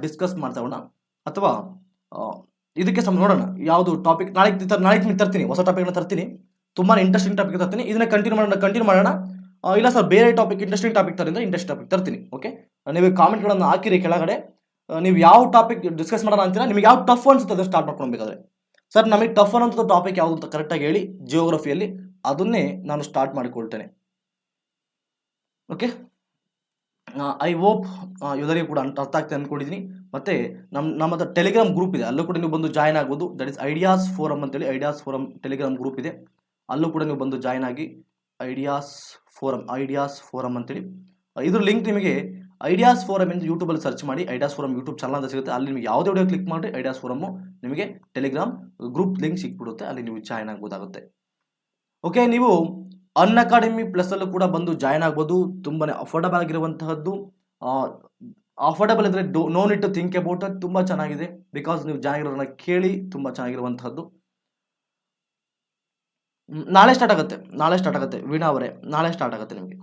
ಡಿಸ್ಕಸ್ ಮಾಡ್ತಾ ಅಥವಾ ಇದಕ್ಕೆ ಸಂಬಂಧ ನೋಡೋಣ. ಯಾವುದು ಟಾಪಿಕ್ ನಾಳೆ ನಾಳೆ ತರ್ತೀನಿ, ಹೊಸ ಟಾಪಿಕ್ನ ತರ್ತೀನಿ. ತುಂಬಾ ಇಂಟ್ರೆಸ್ಟಿಂಗ್ ಟಾಪಿಕ್ ತರ್ತೀನಿ. ಇದನ್ನ ಕಂಟಿನ್ಯೂ ಮಾಡೋಣ ಕಂಟಿನ್ಯೂ ಮಾಡೋಣ. ಇಲ್ಲ ಸರ್, ಬೇರೆ ಟಾಪಿಕ್ ಇಂಟ್ರೆಸ್ಟಿಂಗ್ ಟಾಪಿಕ್ ತರಿಂದ ಇಂಟ್ರೆಸ್ಟ್ ಟಾಪಿಕ್ ತರ್ತೀನಿ ಓಕೆ ನೀವು ಕಾಮೆಂಟ್ಗಳನ್ನು ಹಾಕಿರಿ ಕೆಳಗಡೆ. ನೀವು ಯಾವ ಟಾಪಿಕ್ ಡಿಸ್ಕಸ್ ಮಾಡೋಣ ಅಂತೀರಾ, ನಿಮ್ಗೆ ಯಾವ ಟಫ್ ಅನ್ಸುತ್ತೆ ಸ್ಟಾರ್ಟ್ ಮಾಡ್ಕೊಳ್ಬೇಕಾದ್ರೆ ಸರ್, ನಮಗೆ ಟಫ್ ಅನ್ನೋಂಥ ಟಾಪಿಕ್ ಯಾವುದು ಅಂತ ಕರೆಕ್ಟಾಗಿ ಹೇಳಿ ಜಿಯೋಗ್ರಫಿಯಲ್ಲಿ ಅದನ್ನೇ ನಾನು ಸ್ಟಾರ್ಟ್ ಮಾಡಿಕೊಳ್ತೇನೆ. ಓಕೆ ಐ ಹೋಪ್ ಎಲ್ಲರಿಗೂ ಕೂಡ ಅರ್ಥ ಆಗ್ತದೆ ಅಂದ್ಕೊಂಡಿದ್ದೀನಿ ಮತ್ತೆ ನಮ್ಮ ನಮ್ಮದು ಟೆಲಿಗ್ರಾಮ್ ಗ್ರೂಪ್ ಇದೆ. ಅಲ್ಲೂ ಕೂಡ ನೀವು ಬಂದು ಜಾಯ್ನ್ ಆಗ್ಬೋದು. ದಟ್ ಇಸ್ ಐಡಿಯಾಸ್ ಫೋರಮ್ ಅಂತೇಳಿ ಐಡಿಯಾಸ್ ಫೋರಮ್ ಟೆಲಿಗ್ರಾಮ್ ಗ್ರೂಪ್ ಇದೆ. ಅಲ್ಲೂ ಕೂಡ ನೀವು ಬಂದು ಜಾಯ್ನ್ ಆಗಿ ಐಡಿಯಾಸ್ ಫೋರಮ್ ಐಡಿಯಾಸ್ ಫೋರಮ್ ಅಂತೇಳಿ. ಇದ್ರ ಲಿಂಕ್ ನಿಮಗೆ ಐಡಿಯಾಸ್ ಫೋರಮ್ ಎಂದು ಯೂಟ್ಯೂಬಲ್ಲಿ ಸರ್ಚ್ ಮಾಡಿ ಐಡಿಯಾಸ್ ಫೋರಮ್ ಯೂಟ್ಯೂಬ್ ಚಾನಲ್ ಅಂತ ಸಿಗುತ್ತೆ. ಅಲ್ಲಿ ನಿಮಗೆ ಯಾವುದೇ ವಿಡಿಯೋ ಕ್ಲಿಕ್ ಮಾಡಿ ಐಡಿಯಾಸ್ ಫೋರಮ್ಮು ನಿಮಗೆ ಟೆಲಿಗ್ರಾಮ್ ಗ್ರೂಪ್ ಲಿಂಕ್ ಸಿಕ್ಬಿಡುತ್ತೆ. ಅಲ್ಲಿ ನೀವು ಜಾಯ್ನ್ ಆಗ್ಬೋದಾಗುತ್ತೆ. ಓಕೆ ನೀವು ಅನ್ ಅಕಾಡೆಮಿ ಪ್ಲಸ್ ಅಲ್ಲೂ ಕೂಡ ಬಂದು ಜಾಯ್ನ್ ಆಗ್ಬೋದು. ತುಂಬಾ ಅಫೋರ್ಡಬಲ್ ಆಗಿರುವಂತಹದ್ದು. ಅಫೋರ್ಡಬಲ್ ಇದ್ರೆ no need to think about ತುಂಬ ಚೆನ್ನಾಗಿದೆ. ಬಿಕಾಸ್ ನೀವು ಜಾಯ್ನ್ ಆಗಿರೋದನ್ನ ಕೇಳಿ ತುಂಬ ಚೆನ್ನಾಗಿರುವಂಥದ್ದು. ನಾಳೆ ಸ್ಟಾರ್ಟ್ ಆಗುತ್ತೆ. ನಾಳೆ ಸ್ಟಾರ್ಟ್ ಆಗುತ್ತೆ. ವೀಣಾ ಅವರೇ, ನಾಳೆ ಸ್ಟಾರ್ಟ್ ಆಗುತ್ತೆ ನಿಮಗೆ.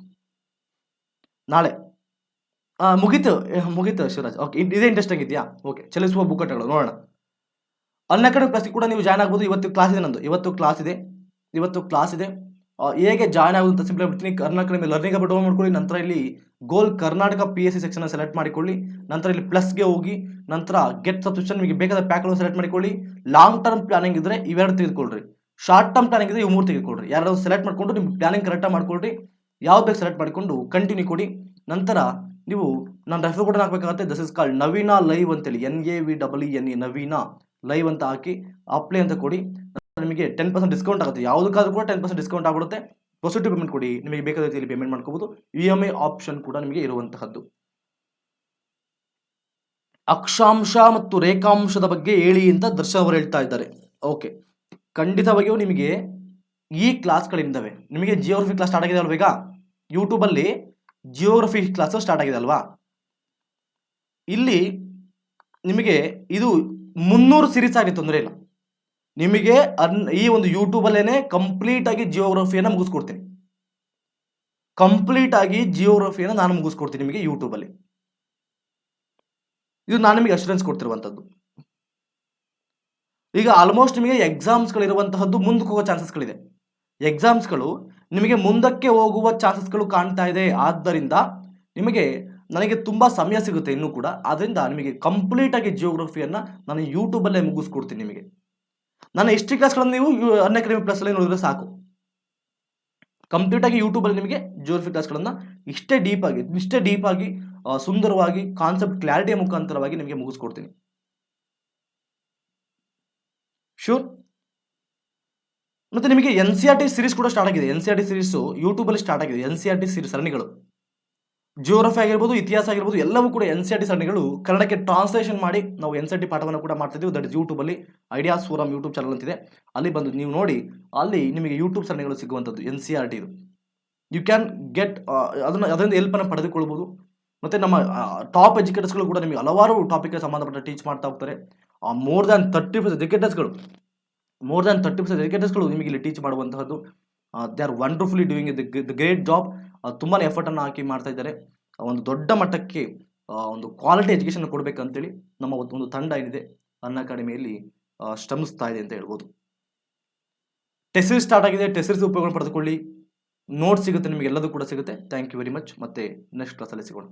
ನಾಳೆ. ಮುಗೀತು ಮುಗೀತು ಶಿವರಾಜ್. ಓಕೆ ಇದೇ ಇಂಟ್ರೆಸ್ಟಿಂಗ್ ಇದೆಯಾ? ಓಕೆ ಚಲಿಸುವ ಬುಕ್ಕಟಗಳು ನೋಡೋಣ. ಅನ್ ಅಕಾಡೆಮಿ ಪ್ಲಸ್ ಕೂಡ ನೀವು ಜಾಯ್ನ್ ಆಗ್ಬೋದು. ಇವತ್ತು ಕ್ಲಾಸ್ ಇದೆ ನಂದು. ಇವತ್ತು ಕ್ಲಾಸ್ ಇದೆ. ಇವತ್ತು ಕ್ಲಾಸ್ ಇದೆ. ಹೇಗೆ ಜಾಯ್ನ್ ಅಂತ ಸಿಂಪಲ್ ಬಿಡ್ತೀನಿ ಕರ್ನಾಟಕ ಅಕಾಡೆಮಿ ಲರ್ನಿಂಗ್ ಅಬೌಟ್ ಮಾಡ್ಕೊಳ್ಳಿ. ನಂತರ ಇಲ್ಲಿ goal Karnataka P S C section select ಮಾಡಿಕೊಳ್ಳಿ. ನಂತರ ಇಲ್ಲಿ ಪ್ಲಸ್ಗೆ ಹೋಗಿ, ನಂತರ ಗೆಟ್ ಸಬ್ಸ್ಕ್ರಿಪ್ಷನ್ ನಿಮಗೆ ಬೇಕಾದ ಪ್ಯಾಕ್ಗಳನ್ನು ಸೆಲೆಕ್ಟ್ ಮಾಡಿಕೊಳ್ಳಿ. ಲಾಂಗ್ ಟರ್ಮ್ ಪ್ಲಾನಿಂಗ್ ಇದ್ರೆ ಇವೆರಡು ತೆಗೆದುಕೊಳ್ಳ್ರಿ ಶಾರ್ಟ್ ಟರ್ಮ್ ಪ್ಲಾನಿಂಗ್ ಇದ್ರೆ ಇವು ಮೂರು ತೆಗೆದುಕೊಳ್ಳ್ರಿ ಯಾರು ಸೆಲೆಕ್ಟ್ ಮಾಡ್ಕೊಂಡು ನಿಮ್ಮ ಪ್ಲಾನಿಂಗ್ ಕರೆಕ್ಟಾಗಿ ಮಾಡ್ಕೊಳ್ರಿ. ಯಾವ್ದು ಬೇಕು ಸೆಲೆಕ್ಟ್ ಮಾಡಿಕೊಂಡು ಕಂಟಿನ್ಯೂ ಕೊಡಿ. ನಂತರ ನೀವು ನಾನು ರೆಫರ್ ಕೂಡ ಹಾಕಬೇಕಾಗುತ್ತೆ. This is called Naveena live ಅಂತೇಳಿ. N A V double N E Naveena live ಅಂತ ಹಾಕಿ ಅಪ್ಲೈ ಅಂತ ಕೊಡಿ. ನಿಮಗೆ ಟೆನ್ ಪರ್ಸೆಂಟ್ ಡಿಸ್ಕೌಂಟ್ ಆಗುತ್ತೆ. ಯಾವುದಕ್ಕಾದ್ರೂ ಕೂಡ ಟೆನ್ ಪರ್ಸೆಂಟ್ ಡಿಸ್ಕೌಂಟ್ ಆಗ್ಬಿಡುತ್ತೆ. ಪಾಸಿಟಿವ್ ಪೇಮೆಂಟ್ ಕೊಡಿ, ನಿಮಗೆ ಬೇಕಾದ ರೀತಿಯಲ್ಲಿ ಪೇಮೆಂಟ್ ಮಾಡ್ಕೋಬಹುದು ಇ ಎಂ ಐ ಆಪ್ಷನ್ ಕೂಡ ನಿಮಗೆ ಇರುವಂತಹದ್ದು. ಅಕ್ಷಾಂಶ ಮತ್ತು ರೇಖಾಂಶದ ಬಗ್ಗೆ ಹೇಳಿ ಅಂತ ದರ್ಶನ್ ಅವರು ಹೇಳ್ತಾ ಇದ್ದಾರೆ. ಓಕೆ ಖಂಡಿತವಾಗಿಯೂ ನಿಮಗೆ ಈ ಕ್ಲಾಸ್ಗಳಿಂದವೆ ನಿಮಗೆ ಜಿಯೋಗ್ರಫಿ ಕ್ಲಾಸ್ ಸ್ಟಾರ್ಟ್ ಆಗಿದೆ ಅಲ್ವಾ ಈಗ? ಯೂಟ್ಯೂಬಲ್ಲಿ ಜಿಯೋಗ್ರಫಿ ಕ್ಲಾಸ್ ಸ್ಟಾರ್ಟ್ ಆಗಿದೆ ಅಲ್ವಾ? ಇಲ್ಲಿ ನಿಮಗೆ ಇದು ಮುನ್ನೂರು ಸೀರೀಸ್ ಆಗಿ ತೊಂದರೆ ಇಲ್ಲ. ನಿಮಗೆ ಅನ್ ಈ ಒಂದು ಯೂಟ್ಯೂಬಲ್ಲೇನೆ ಕಂಪ್ಲೀಟಾಗಿ ಜಿಯೋಗ್ರಫಿಯನ್ನು ಮುಗಿಸ್ಕೊಡ್ತೀನಿ. ಕಂಪ್ಲೀಟಾಗಿ ಜಿಯೋಗ್ರಫಿಯನ್ನು ನಾನು ಮುಗಿಸ್ಕೊಡ್ತೀನಿ ನಿಮಗೆ ಯೂಟ್ಯೂಬಲ್ಲಿ. ಇದು ನಾನು ನಿಮಗೆ ಅಶ್ಯೂರೆನ್ಸ್ ಕೊಡ್ತಿರುವಂಥದ್ದು. ಈಗ ಆಲ್ಮೋಸ್ಟ್ ನಿಮಗೆ ಎಕ್ಸಾಮ್ಸ್ಗಳಿರುವಂತಹದ್ದು ಮುಂದಕ್ಕೆ ಹೋಗೋ ಚಾನ್ಸಸ್ಗಳಿದೆ ಎಕ್ಸಾಮ್ಸ್ಗಳು ನಿಮಗೆ ಮುಂದಕ್ಕೆ ಹೋಗುವ ಚಾನ್ಸಸ್ಗಳು ಕಾಣ್ತಾ ಇದೆ. ಆದ್ದರಿಂದ ನಿಮಗೆ ನನಗೆ ತುಂಬ ಸಮಯ ಸಿಗುತ್ತೆ ಇನ್ನೂ ಕೂಡ. ಆದ್ದರಿಂದ ನಿಮಗೆ ಕಂಪ್ಲೀಟಾಗಿ ಜಿಯೋಗ್ರಫಿಯನ್ನು ನಾನು ಯೂಟ್ಯೂಬಲ್ಲೇ ಮುಗಿಸ್ಕೊಡ್ತೀನಿ ನಿಮಗೆ. ನನ್ನ ಹಿಸ್ಟ್ರಿ ಕ್ಲಾಸ್ಗಳನ್ನು ನೀವು ಅನ್ ಅಕಾಡೆಮಿ ಪ್ಲಸ್ಸಲ್ಲಿ ನೋಡಿದ್ರೆ ಸಾಕು. ಕಂಪ್ಲೀಟಾಗಿ ಯೂಟ್ಯೂಬಲ್ಲಿ ನಿಮಗೆ ಜಿಯೋಗ್ರಫಿ ಕ್ಲಾಸ್ಗಳನ್ನು ಇಷ್ಟೇ ಡೀಪ್ ಆಗಿ, ಇಷ್ಟೇ ಡೀಪ್ ಆಗಿ ಸುಂದರವಾಗಿ ಕಾನ್ಸೆಪ್ಟ್ ಕ್ಲಾರಿಟಿಯ ಮುಖಾಂತರವಾಗಿ ನಿಮಗೆ ಮುಗಿಸ್ಕೊಡ್ತೀನಿ. ಶೂರ್ ಮತ್ತು ನಿಮಗೆ N C R T series ಕೂಡ ಸ್ಟಾರ್ಟ್ ಆಗಿದೆ. N C R T series ಯೂಟ್ಯೂಬಲ್ಲಿ ಸ್ಟಾರ್ಟ್ ಆಗಿದೆ. N C R T series ಸರಣಿಗಳು. Geography ಆಗಿರ್ಬೋದು, ಇತಿಹಾಸ ಆಗಿರ್ಬೋದು, ಎಲ್ಲವೂ ಕೂಡ ಎನ್ ಸಿ ಆರ್ ಟಿ ಸರಣಿಗಳು ಕನ್ನಡಕ್ಕೆ ಟ್ರಾನ್ಸ್ಲೇಷನ್ ಮಾಡಿ ನಾವು ಎನ್ ಸಿ ಆರ್ ಟಿ ಪಾಠವನ್ನು ಕೂಡ ಮಾಡ್ತಿದ್ದೀವಿ ದಟ್ ಇಸ್ ಯೂಟ್ಯೂಬಲ್ಲಿ ಐಡಿಯಾಸ್ ಫೋರಮ್ ಯೂಟ್ಯೂಬ್ ಚಾನಲ್ ಅಂತಿದೆ. ಅಲ್ಲಿ ಬಂದು ನೀವು ನೋಡಿ, ಅಲ್ಲಿ ನಿಮಗೆ ಯೂಟ್ಯೂಬ್ ಸರಣಿಗಳು ಸಿಗುವಂಥದ್ದು N C R T you can get ಅದನ್ನು, ಅದರಿಂದ ಹೆಲ್ಪನ್ನು ಪಡೆದುಕೊಳ್ಬೋದು. ಮತ್ತು ನಮ್ಮ ಟಾಪ್ ಎಜುಕೇಟರ್ಸ್ಗಳು ಕೂಡ ನಿಮಗೆ ಹಲವಾರು ಟಾಪಿಕ್ಗೆ ಸಂಬಂಧಪಟ್ಟ ಟೀಚ್ ಮಾಡ್ತಾ ಹೋಗ್ತಾರೆ. ಮೋರ್ ದ್ಯಾನ್ ತರ್ಟಿ ಪರ್ಸೆಂಟ್ ಎಜುಕೇಟರ್ಸ್ಗಳು ಮೋರ್ ದ್ಯಾನ್ ತರ್ಟಿ ಪರ್ಸೆಂಟ್ ಎಜುಕೇಟರ್ಸ್ಗಳು ನಿಮಗೆ ಇಲ್ಲಿ ಟೀಚ್ ಮಾಡುವಂತಹದ್ದು. They are wonderfully doing the great job ತುಂಬಾ ಎಫರ್ಟನ್ನು ಹಾಕಿ ಮಾಡ್ತಾ ಇದ್ದಾರೆ. ಒಂದು ದೊಡ್ಡ ಮಟ್ಟಕ್ಕೆ ಒಂದು ಕ್ವಾಲಿಟಿ ಎಜುಕೇಷನ್ ಕೊಡಬೇಕಂತೇಳಿ ನಮ್ಮ ಒಂದು ತಂಡ ಏನಿದೆ ಅನ್ ಅಕಾಡೆಮಿಯಲ್ಲಿ ಶ್ರಮಿಸ್ತಾ ಇದೆ ಅಂತ ಹೇಳ್ಬೋದು. ಟೆಸ್ಟ್ ಸ್ಟಾರ್ಟ್ ಆಗಿದೆ. ಟೆಸ್ಟ್ ಉಪಯೋಗ ಪಡೆದುಕೊಳ್ಳಿ. ನೋಟ್ಸ್ ಸಿಗುತ್ತೆ, ನಿಮಗೆ ಎಲ್ಲದೂ ಕೂಡ ಸಿಗುತ್ತೆ. ಥ್ಯಾಂಕ್ ಯು ವೆರಿ ಮಚ್ ಮತ್ತೆ ನೆಕ್ಸ್ಟ್ ಕ್ಲಾಸಲ್ಲಿ ಸಿಗೋಣ.